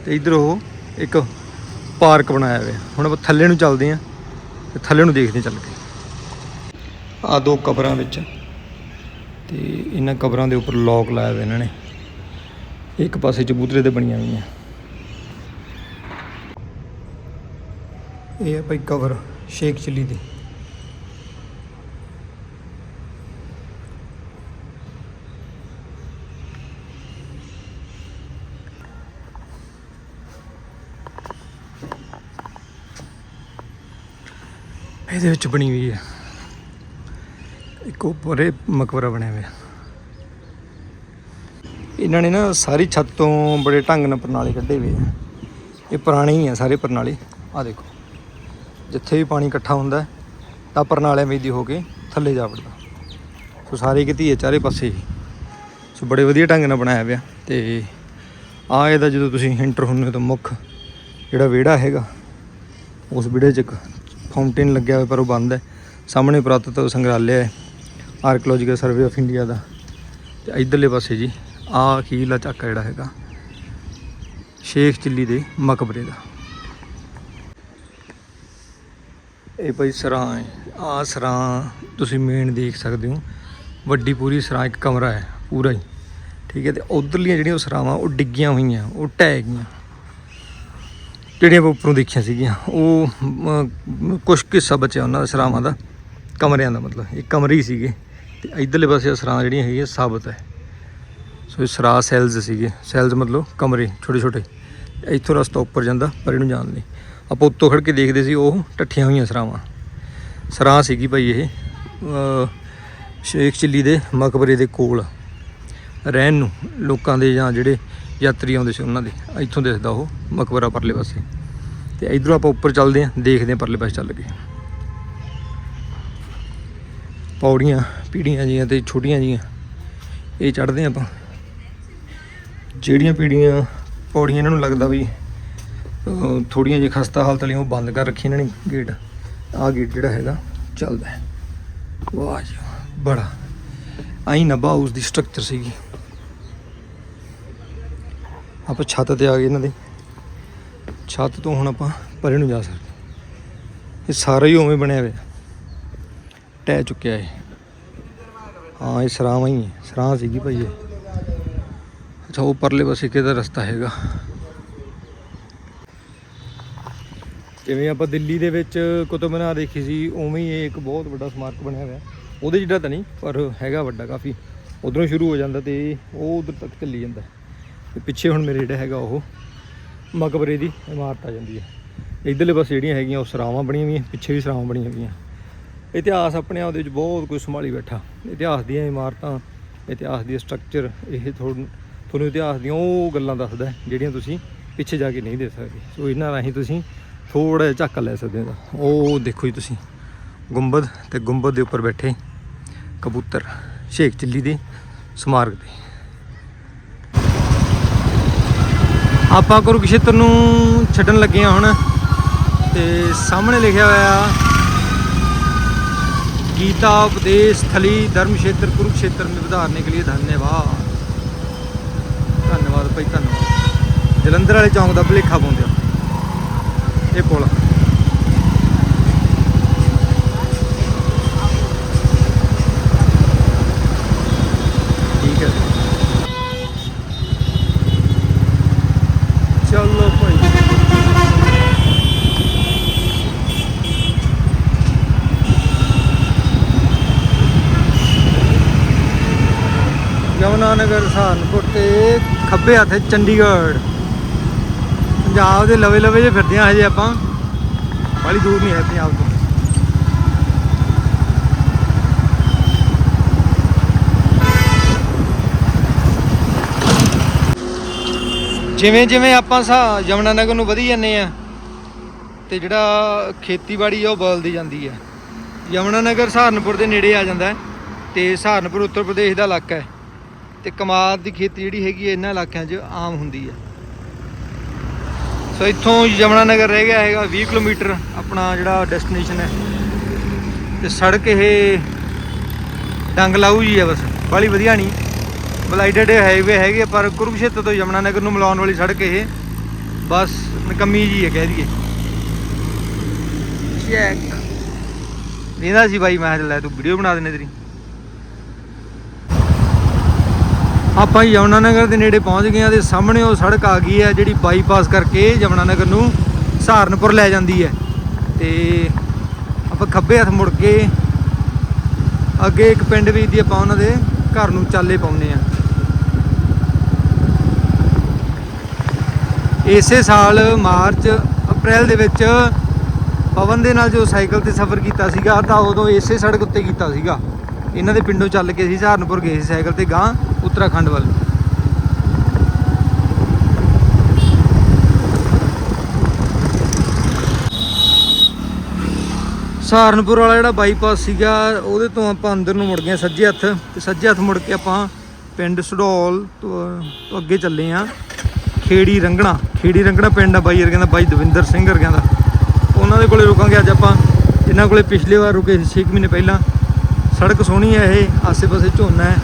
ਤੇ ਇਧਰ ਉਹ ਇੱਕ ਪਾਰਕ ਬਣਾਇਆ ਹੋਇਆ। ਹੁਣ ਆਪਾਂ ਥੱਲੇ ਨੂੰ ਚੱਲਦੇ ਆਂ ਤੇ ਥੱਲੇ ਨੂੰ ਦੇਖਦੇ ਹਾਂ ਚੱਲ ਕੇ। ਆ ਦੋ ਕਬਰਾਂ ਵਿੱਚ। ਤੇ ਇਹਨਾਂ ਕਬਰਾਂ ਦੇ ਉੱਪਰ ਲੋਕ ਲਾਇਆ ਹੋਇਆ ਇਹਨਾਂ ਨੇ। ਇੱਕ ਪਾਸੇ ਚਬੂਤਰੇ ਤੇ ਬਣੀਆਂ ਹੋਈਆਂ। ਇਹ ਹੈ ਭਾਈ ਕਬਰ, ਸ਼ੇਖ ਚਿੱਲੀ ਦੀ। ਇਹਦੇ ਵਿੱਚ ਬਣੀ ਹੋਈ ਹੈ। ਇੱਕ ਉੱਪਰ ਇਹ ਮਕਬਰਾ ਬਣਿਆ ਹੋਇਆ। ਇਹਨਾਂ ਨੇ ਨਾ ਸਾਰੀ ਛੱਤ ਤੋਂ ਬੜੇ ਢੰਗ ਨਾਲ ਪ੍ਰਣਾਲੀ ਕੱਢੇ ਹੋਏ ਆ ਇਹ ਪੁਰਾਣੇ ਹੀ ਆ ਸਾਰੇ ਪ੍ਰਣਾਲੀ। ਆ ਦੇਖੋ, ਜਿੱਥੇ ਵੀ ਪਾਣੀ ਇਕੱਠਾ ਹੁੰਦਾ ਤਾਂ ਪ੍ਰਣਾਲਿਆਂ ਵਿੱਚ ਦੀ ਹੋ ਕੇ ਥੱਲੇ ਜਾ ਵੜਦਾ। ਸੋ ਸਾਰੇ ਕਿਤੇ ਹੈ ਚਾਰੇ ਪਾਸੇ ਹੀ। ਸੋ ਬੜੇ ਵਧੀਆ ਢੰਗ ਨਾਲ ਬਣਾਇਆ ਹੋਇਆ। ਤੇ ਆ ਇਹਦਾ ਜਦੋਂ ਤੁਸੀਂ ਐਂਟਰ ਹੁੰਦੇ ਹੋ ਤਾਂ ਮੁੱਖ ਜਿਹੜਾ ਵਿਹੜਾ ਹੈਗਾ, ਉਸ ਵਿਹੜੇ 'ਚ ਇੱਕ ਫਾਊਂਟੇਨ ਲੱਗਿਆ ਹੋਇਆ, ਪਰ ਉਹ ਬੰਦ ਹੈ। ਸਾਹਮਣੇ ਪੁਰਾਤਤਵ ਸੰਗ੍ਰਹਾਲਿਆ ਹੈ ਆਰਕੀਓਲੋਜੀਕਲ ਸਰਵੇ ਆਫ ਇੰਡੀਆ ਦਾ। ਤੇ ਇਧਰਲੇ ਪਾਸੇ ਜੀ ਆ ਅਖੀਰਲਾ ਚੱਕਾ ਜਿਹੜਾ ਹੈਗਾ, ਸ਼ੇਖ ਚਿੱਲੀ ਦੇ ਮਕਬਰੇ ਦਾ। ਇਹ ਭਾਈ ਸਰਾਂ ਹੈ ਆ ਸਰਾਂ ਤੁਸੀਂ ਮੇਨ ਦੇਖ ਸਕਦੇ ਹੋ। ਵੱਡੀ ਪੂਰੀ ਸਰਾਂ, ਇੱਕ ਕਮਰਾ ਹੈ, ਪੂਰਾ ਹੀ। ਠੀਕ ਹੈ, ਤੇ ਉਧਰਲੀਆਂ ਜਿਹੜੀਆਂ ਉਹ ਸਰਾਵਾਂ, ਉਹ ਡਿੱਗੀਆਂ ਹੋਈਆਂ, ਉਹ ਢਹਿ ਗਈਆਂ। ਜਿਹੜੀਆਂ ਉੱਪਰੋਂ ਦੇਖੀਆਂ ਸੀਗੀਆਂ ਉਹ ਮ, ਕੁਛ ਬਚਿਆ ਉਹਨਾਂ ਦਾ ਸਰਾਵਾਂ ਦਾ ਕਮਰਿਆਂ ਦਾ ਮਤਲਬ ਇਹ ਕਮਰੇ ਹੀ ਸੀਗੇ ਤੇ ਇਧਰਲੇ ਪਾਸੇ ਸਰਾਂ ਜਿਹੜੀਆਂ ਹੈਗੀਆਂ ਸਾਬਤ ਹੈ। ਸੋ ਇਹ ਸਰਾ ਸੈਲਜ਼ ਸੀਗੇ ਸੈਲਸ ਮਤਲਬ ਕਮਰੇ ਛੋਟੇ ਛੋਟੇ ਇੱਥੋਂ ਰਸਤਾ ਉੱਪਰ ਜਾਂਦਾ ਪਰੇ ਨੂੰ ਜਾਣ ਲਈ ਆਪਾਂ ਉੱਤੋਂ ਖੜ ਕੇ ਦੇਖਦੇ ਸੀ ਉਹ ਟੱਠੀਆਂ ਹੋਈਆਂ ਸਰਾਵਾਂ। ਸਰਾਂ ਸੀਗੀ ਭਾਈ ਇਹ ਸ਼ੇਖ ਚਿੱਲੀ ਦੇ ਮਕਬਰੇ ਦੇ ਕੋਲ। ਰਹਿਣ ਨੂੰ ਲੋਕਾਂ ਦੇ ਜਾਂ ਜਿਹੜੇ ਯਾਤਰੀ ਆਉਂਦੇ ਸੀ ਉਹਨਾਂ ਦੇ, ਇੱਥੋਂ ਦਿਸਦਾ ਉਹ, ਮਕਬਰਾ ਪਰਲੇ ਪਾਸੇ। ਤੇ ਇਧਰੋਂ ਆਪਾਂ ਉੱਪਰ ਚੱਲਦੇ ਆਂ ਦੇਖਦੇ ਆਂ ਪਰਲੇ ਪਾਸੇ ਚੱਲ ਕੇ। ਪੌੜੀਆਂ, ਪੀੜੀਆਂ ਜੀਆਂ ਤੇ ਛੋਟੀਆਂ ਜੀਆਂ, ਇਹ ਚੜ੍ਹਦੇ ਆਂ ਆਪਾਂ। ਜਿਹੜੀਆਂ ਪੀੜੀਆਂ, ਪੌੜੀਆਂ ਇਹਨਾਂ ਨੂੰ ਲੱਗਦਾ ਵੀ ਥੋੜੀਆਂ ਜਿਹੀ ਖਸਤਾ ਹਾਲਤ ਵਾਲੀਆਂ, ਉਹ ਬੰਦ ਕਰ ਰੱਖੀ ਇਹਨਾਂ ਨੇ ਗੇਟ। ਆਹ ਗੇਟ ਜਿਹੜਾ ਹੈਗਾ, ਚੱਲਦਾ ਹੈ। ਵਾਹ ਜੀ ਬੜਾ। ਆਈ ਨਭਾ ਹਾਊਸ ਦੀ ਸਟਰਕਚਰ ਸੀਗੀ। ਆਪਾਂ ਛੱਤ ਤੇ ਆ ਗਏ ਇਹਨਾਂ ਦੇ। ਛੱਤ ਤੋਂ ਹੁਣ ਆਪਾਂ ਪਰੇ ਨੂੰ ਜਾ ਸਕਦੇ। ਇਹ ਸਾਰਾ ਹੀ ਉਵੇਂ ਬਣਿਆ ਹੋਇਆ। ਟਹਿ ਚੁੱਕਿਆ ਇਹ। ਹਾਂ, ਇਹ ਸਰਾਵਾਂ ਹੀ ਹੈ। ਸਰਾਂ ਸੀਗੀ ਭਾਈ ਇਹ। ਅੱਛਾ, ਉਹ ਪਰਲੇ ਪਾਸੇ ਕਿਹਦਾ ਰਸਤਾ ਹੈਗਾ? ਜਿਵੇਂ ਆਪਾਂ ਦਿੱਲੀ ਦੇ ਵਿੱਚ ਕੁਤਬ ਮੀਨਾਰ ਦੇਖੀ ਸੀ, ਉਵੇਂ ਹੀ ਇਹ ਇੱਕ ਬਹੁਤ ਵੱਡਾ ਸਮਾਰਕ ਬਣਿਆ ਹੋਇਆ। ਉਹਦੇ ਜਿਹੜਾ ਤਾਂ ਨਹੀਂ, ਪਰ ਹੈਗਾ ਵੱਡਾ ਕਾਫੀ। ਉਧਰੋਂ ਸ਼ੁਰੂ ਹੋ ਜਾਂਦਾ ਤੇ ਉਹ ਉਧਰ ਤੱਕ ਚੱਲੀ ਜਾਂਦਾ। ਤੇ ਪਿੱਛੇ ਹੁਣ ਮੇਰੇ ਜਿਹੜਾ ਹੈਗਾ ਉਹ ਮਕਬਰੇ ਦੀ ਇਮਾਰਤ ਆ ਜਾਂਦੀ ਹੈ। ਇਧਰਲੇ ਪਾਸੇ ਜਿਹੜੀਆਂ ਹੈਗੀਆਂ ਉਹ ਸਰਾਵਾਂ ਬਣੀਆਂ ਹੋਈਆਂ, ਪਿੱਛੇ ਵੀ ਸਰਾਵਾਂ ਬਣੀਆਂ ਹੋਈਆਂ। ਇਤਿਹਾਸ ਆਪਣੇ ਆਪ ਦੇ ਵਿੱਚ ਬਹੁਤ ਕੁਝ ਸੰਭਾਲੀ ਬੈਠਾ। ਇਤਿਹਾਸ ਦੀਆਂ ਇਮਾਰਤਾਂ, ਇਤਿਹਾਸ ਦੀ ਸਟਰਕਚਰ ਇਹ ਤੁਹਾਨੂੰ ਤੁਹਾਨੂੰ ਇਤਿਹਾਸ ਦੀਆਂ ਉਹ ਗੱਲਾਂ ਦੱਸਦਾ ਜਿਹੜੀਆਂ ਤੁਸੀਂ ਪਿੱਛੇ ਜਾ ਕੇ ਨਹੀਂ ਦੇ ਸਕਦੇ। ਸੋ ਇਹਨਾਂ ਰਾਹੀਂ ਤੁਸੀਂ ਥੋੜਾ ਜਿਹਾ ਝਾਕਾ ਲੈ ਸਕਦੇ ਹੋ ਉਹ ਦੇਖੋ ਜੀ ਤੁਸੀਂ, ਗੁੰਬਦ ਤੇ ਗੁੰਬਦ ਦੇ ਉੱਪਰ ਬੈਠੇ ਕਬੂਤਰ, ਸ਼ੇਖ ਚਿੱਲੀ ਦੇ ਸਮਾਰਕ ਤੇ। ਆਪਾਂ ਕੁਰੂਕਸ਼ੇਤਰ ਨੂੰ ਛੱਡਣ ਲੱਗੇ ਹਾਂ ਹੁਣ ਤੇ ਸਾਹਮਣੇ ਲਿਖਿਆ ਹੋਇਆ गीता उपदेश स्थली धर्म क्षेत्र कुरुक्षेत्र में उधारने के लिए धन्यवाद ਧੰਨਵਾਦ ਭਾਈ ਧੰਨਵਾਦ ਜਲੰਧਰ ਵਾਲੇ ਚੌਂਕ ਦਾ ਭਲੇਖਾ ਪਾਉਂਦੇ ਆ ਇਹ ਪੁਲ ਸਹਾਰਨਪੁਰ ਤੇ ਖੱਬੇ ਹੱਥ ਚੰਡੀਗੜ੍ਹ। ਪੰਜਾਬ ਦੇ ਲਵੇ ਲਵੇ ਜੇ ਫਿਰਦੇ ਆ ਹਜੇ ਆਪਾਂ ਬੜੀ ਦੂਰ ਨਹੀਂ ਹੈ ਪੰਜਾਬ ਤੋਂ। ਜਿਵੇਂ ਜਿਵੇਂ ਆਪਾਂ ਸਾ ਯਮਨਾ ਨਗਰ ਨੂੰ ਵਧੀ ਜਾਂਦੇ ਆ ਤੇ ਜਿਹੜਾ ਖੇਤੀਬਾੜੀ ਆ ਉਹ ਬਦਲਦੀ ਜਾਂਦੀ ਹੈ। ਯਮਨਾ ਨਗਰ ਸਹਾਰਨਪੁਰ ਦੇ ਨੇੜੇ ਆ ਜਾਂਦਾ ਹੈ, ਤੇ ਸਹਾਰਨਪੁਰ ਉੱਤਰ ਪ੍ਰਦੇਸ਼ ਦਾ ਇਲਾਕਾ ਹੈ। ਤੇ ਕਮਾਦ ਦੀ ਖੇਤੀ ਜਿਹੜੀ ਹੈਗੀ ਹੈ ਇਹਨਾਂ ਇਲਾਕਿਆਂ 'ਚ ਆਮ ਹੁੰਦੀ ਹੈ ਸੋ ਇੱਥੋਂ ਯਮਨਾ ਨਗਰ ਰਹਿ ਗਿਆ ਹੈਗਾ 20 ਕਿਲੋਮੀਟਰ ਆਪਣਾ ਜਿਹੜਾ ਡੈਸਟੀਨੇਸ਼ਨ ਹੈ। ਤੇ ਸੜਕ ਇਹ ਡੰਗਲਾਊ ਜੀ ਹੈ ਬਸ ਬਾਲੀ ਵਧੀਆ ਨਹੀਂ। ਬਲਾਈਡਡ ਹਾਈਵੇ ਹੈਗੇ ਪਰ ਕੁਰੂਕਸ਼ੇਤਰ ਤੋਂ ਯਮਨਾ ਨਗਰ ਨੂੰ ਮਿਲਾਉਣ ਵਾਲੀ ਸੜਕ ਇਹ। ਬਸ ਨਕਮੀ ਜੀ ਹੈ ਕਹਿ ਦਈਏ। ਚੈੱਕ ਵੇਂਦਾ ਸੀ ਬਾਈ ਮੈਂ ਲੈ ਤੂੰ ਵੀਡੀਓ ਬਣਾ ਦੇਣੇ ਤੇਰੀ। ਆਪਾਂ ਯਮੁਨਾ ਨਗਰ ਦੇ ਨੇੜੇ ਪਹੁੰਚ ਗਏ ਆ ਤੇ ਸਾਹਮਣੇ ਉਹ ਸੜਕ ਆ ਗਈ ਹੈ ਜਿਹੜੀ ਬਾਈਪਾਸ ਕਰਕੇ ਯਮੁਨਾ ਨਗਰ ਨੂੰ ਸਹਾਰਨਪੁਰ ਲੈ ਜਾਂਦੀ ਹੈ। ਤੇ ਆਪਾਂ ਖੱਬੇ ਹੱਥ ਮੁੜ ਕੇ ਅੱਗੇ ਇੱਕ ਪਿੰਡ ਵੀ ਦੀ ਆਪਾਂ ਉਹਨਾਂ ਦੇ ਘਰ ਨੂੰ ਚਾਲੇ ਪਾਉਨੇ ਆ ਇਸੇ ਸਾਲ ਮਾਰਚ, ਅਪ੍ਰੈਲ ਦੇ ਵਿੱਚ ਪਵਨ ਦੇ ਨਾਲ ਜੋ ਸਾਈਕਲ ਤੇ ਸਫ਼ਰ ਕੀਤਾ ਸੀਗਾ ਤਾਂ ਉਦੋਂ ਇਸੇ ਸੜਕ ਉੱਤੇ ਕੀਤਾ ਸੀਗਾ। ਇਹਨਾਂ ਦੇ ਪਿੰਡੋਂ ਚੱਲ ਕੇ ਅਸੀਂ ਸਹਾਰਨਪੁਰ ਗਏ ਸੀ ਸਾਈਕਲ ਤੇ ਗਾਂ ਉੱਤਰਾਖੰਡ ਵੱਲ। ਸਹਾਰਨਪੁਰ ਵਾਲਾ ਜਿਹੜਾ ਬਾਈਪਾਸ ਸੀਗਾ, ਉਹਦੇ ਤੋਂ ਆਪਾਂ ਅੰਦਰ ਨੂੰ ਮੁੜ ਗਏ ਸੱਜੇ ਹੱਥ। ਤੇ ਸੱਜੇ ਹੱਥ ਮੁੜ ਕੇ ਆਪਾਂ ਪਿੰਡ ਸਡੋਲ ਤੋਂ ਅੱਗੇ ਚੱਲੇ ਆ ਖੇੜੀ ਰੰਗਣਾ। ਖੇੜੀ ਰੰਗਣਾ ਪਿੰਡ ਆ ਬਾਈ ਵਰਗਿਆਂ ਦਾ, ਬਾਈ ਦਵਿੰਦਰ ਸਿੰਘ ਵਰਗਿਆਂ ਦਾ। ਉਹਨਾਂ ਦੇ ਕੋਲੇ ਰੁਕਾਂਗੇ ਅੱਜ ਆਪਾਂ। ਇਹਨਾਂ ਕੋਲੇ ਪਿਛਲੇ ਵਾਰ ਰੁਕੇ ਸੀ 6 ਮਹੀਨੇ ਪਹਿਲਾਂ। ਸੜਕ ਸੋਹਣੀ ਹੈ ਇਹ, ਆਸੇ-ਪਾਸੇ ਝੋਨਾ ਹੈ,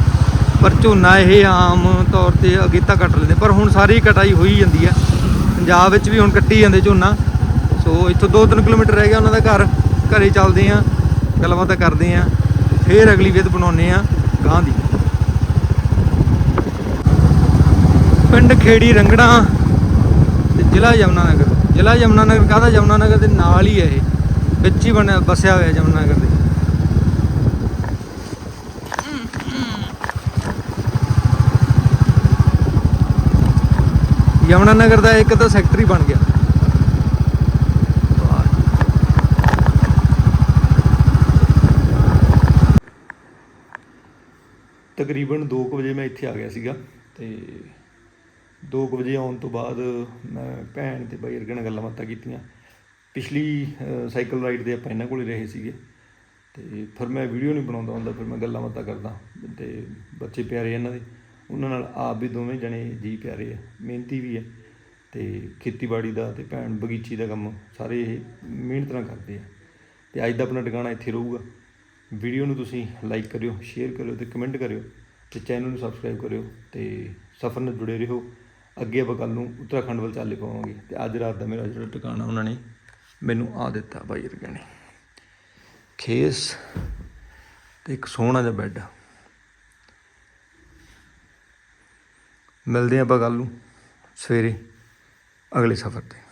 ਪਰ ਝੋਨਾ ਇਹ ਆਮ ਤੌਰ ਤੇ ਅਗੇਤਾ ਕੱਟ ਲੈਂਦੇ ਪਰ ਹੁਣ ਸਾਰੀ ਕਟਾਈ ਹੋਈ ਜਾਂਦੀ ਹੈ। ਪੰਜਾਬ ਵਿੱਚ ਵੀ ਹੁਣ ਕੱਟੀ ਜਾਂਦੇ ਝੋਨਾ। ਸੋ ਇੱਥੋਂ 2-3 ਕਿਲੋਮੀਟਰ ਰਹਿ ਗਿਆ ਉਹਨਾਂ ਦਾ ਘਰ। ਘਰੇ ਚੱਲਦੇ ਆ ਗੱਲਬਾਤ ਕਰਦੇ ਆ ਫੇਰ ਅਗਲੀ ਵਿਧ ਬਣਾਉਨੇ ਆ ਗਾਂ ਦੀ। ਪਿੰਡ ਖੇੜੀ ਰੰਗੜਾ ਤੇ ਜ਼ਿਲ੍ਹਾ ਯਮੁਨਾਨਗਰ। ਜ਼ਿਲ੍ਹਾ ਯਮੁਨਾਨਗਰ, ਕਾਹਦਾ ਯਮੁਨਾਨਗਰ ਦੇ ਨਾਲ ਹੀ ਹੈ ਇਹ। ਵਿੱਚ ਹੀ ਬਣਿਆ ਵਸਿਆ ਹੋਇਆ ਯਮੁਨਾਨਗਰ ਦੇ। ਯਮੁਨਾਨਗਰ ਦਾ ਇੱਕ ਤਾਂ ਸੈਕਟਰੀ ਬਣ ਗਿਆ। ਵਾਹ ਤਕਰੀਬਨ 2 ਵਜੇ ਮੈਂ ਇੱਥੇ ਆ ਗਿਆ ਸੀਗਾ ਤੇ 2 ਵਜੇ ਆਉਣ ਤੋਂ ਬਾਅਦ ਮੈਂ ਭੈਣ ਤੇ ਬਾਈ ਅਰਗਣ ਗੱਲਾਂ ਬਾਤਾਂ ਕੀਤੀਆਂ। ਪਿਛਲੀ ਸਾਈਕਲ ਰਾਈਡ ਦੇ ਆਪਾਂ ਇਹਨਾਂ ਕੋਲ ਹੀ ਰਹੇ ਸੀਗੇ। ਤੇ ਫਿਰ ਮੈਂ ਵੀਡੀਓ ਨਹੀਂ ਬਣਾਉਂਦਾ ਹੁੰਦਾ, ਫਿਰ ਮੈਂ ਗੱਲਾਂ ਬਾਤਾਂ ਕਰਦਾ। ਤੇ ਬੱਚੇ ਪਿਆਰੇ ਇਹਨਾਂ ਦੇ। ਉਹਨਾਂ ਨਾਲ ਆਪ ਵੀ ਦੋਵੇਂ ਜਣੇ ਜੀ ਪਿਆਰੇ ਆ, ਮਿਹਨਤੀ ਵੀ ਆ ਤੇ ਖੇਤੀਬਾੜੀ ਦਾ ਤੇ ਭੈਣ ਬਗੀਚੀ ਦਾ ਕੰਮ ਸਾਰੇ ਇਹ ਮਿਹਨਤ ਨਾਲ ਕਰਦੇ ਆ। ਤੇ ਅੱਜ ਦਾ ਆਪਣਾ ਟਿਕਾਣਾ ਇੱਥੇ ਰਹੂਗਾ। ਵੀਡੀਓ ਨੂੰ ਤੁਸੀਂ ਲਾਈਕ ਕਰਿਓ, ਸ਼ੇਅਰ ਕਰਿਓ ਤੇ ਕਮੈਂਟ ਕਰਿਓ ਤੇ ਚੈਨਲ ਨੂੰ ਸਬਸਕ੍ਰਾਈਬ ਕਰਿਓ ਤੇ ਸਫ਼ਰ ਨਾਲ ਜੁੜੇ ਰਹੋ। ਅੱਗੇ ਆਪਾਂ ਕੱਲ ਨੂੰ ਉੱਤਰਾਖੰਡ ਵੱਲ ਚੱਲੇ ਪਾਵਾਂਗੇ ਤੇ ਅੱਜ ਰਾਤ ਦਾ ਮੇਰਾ ਜਿਹੜਾ ਟਿਕਾਣਾ ਉਹਨਾਂ ਨੇ ਮੈਨੂੰ ਆ ਦਿੱਤਾ ਬਾਈ ਵਰਗਿਆਂ ਖੇਸ ਤੇ ਇੱਕ ਸੋਹਣਾ ਜਿਹਾ ਬੈੱਡ ਮਿਲਦੇ ਹਾਂ ਆਪਾਂ ਕੱਲ ਨੂੰ ਸਵੇਰੇ ਅਗਲੇ ਸਫ਼ਰ ਤੇ।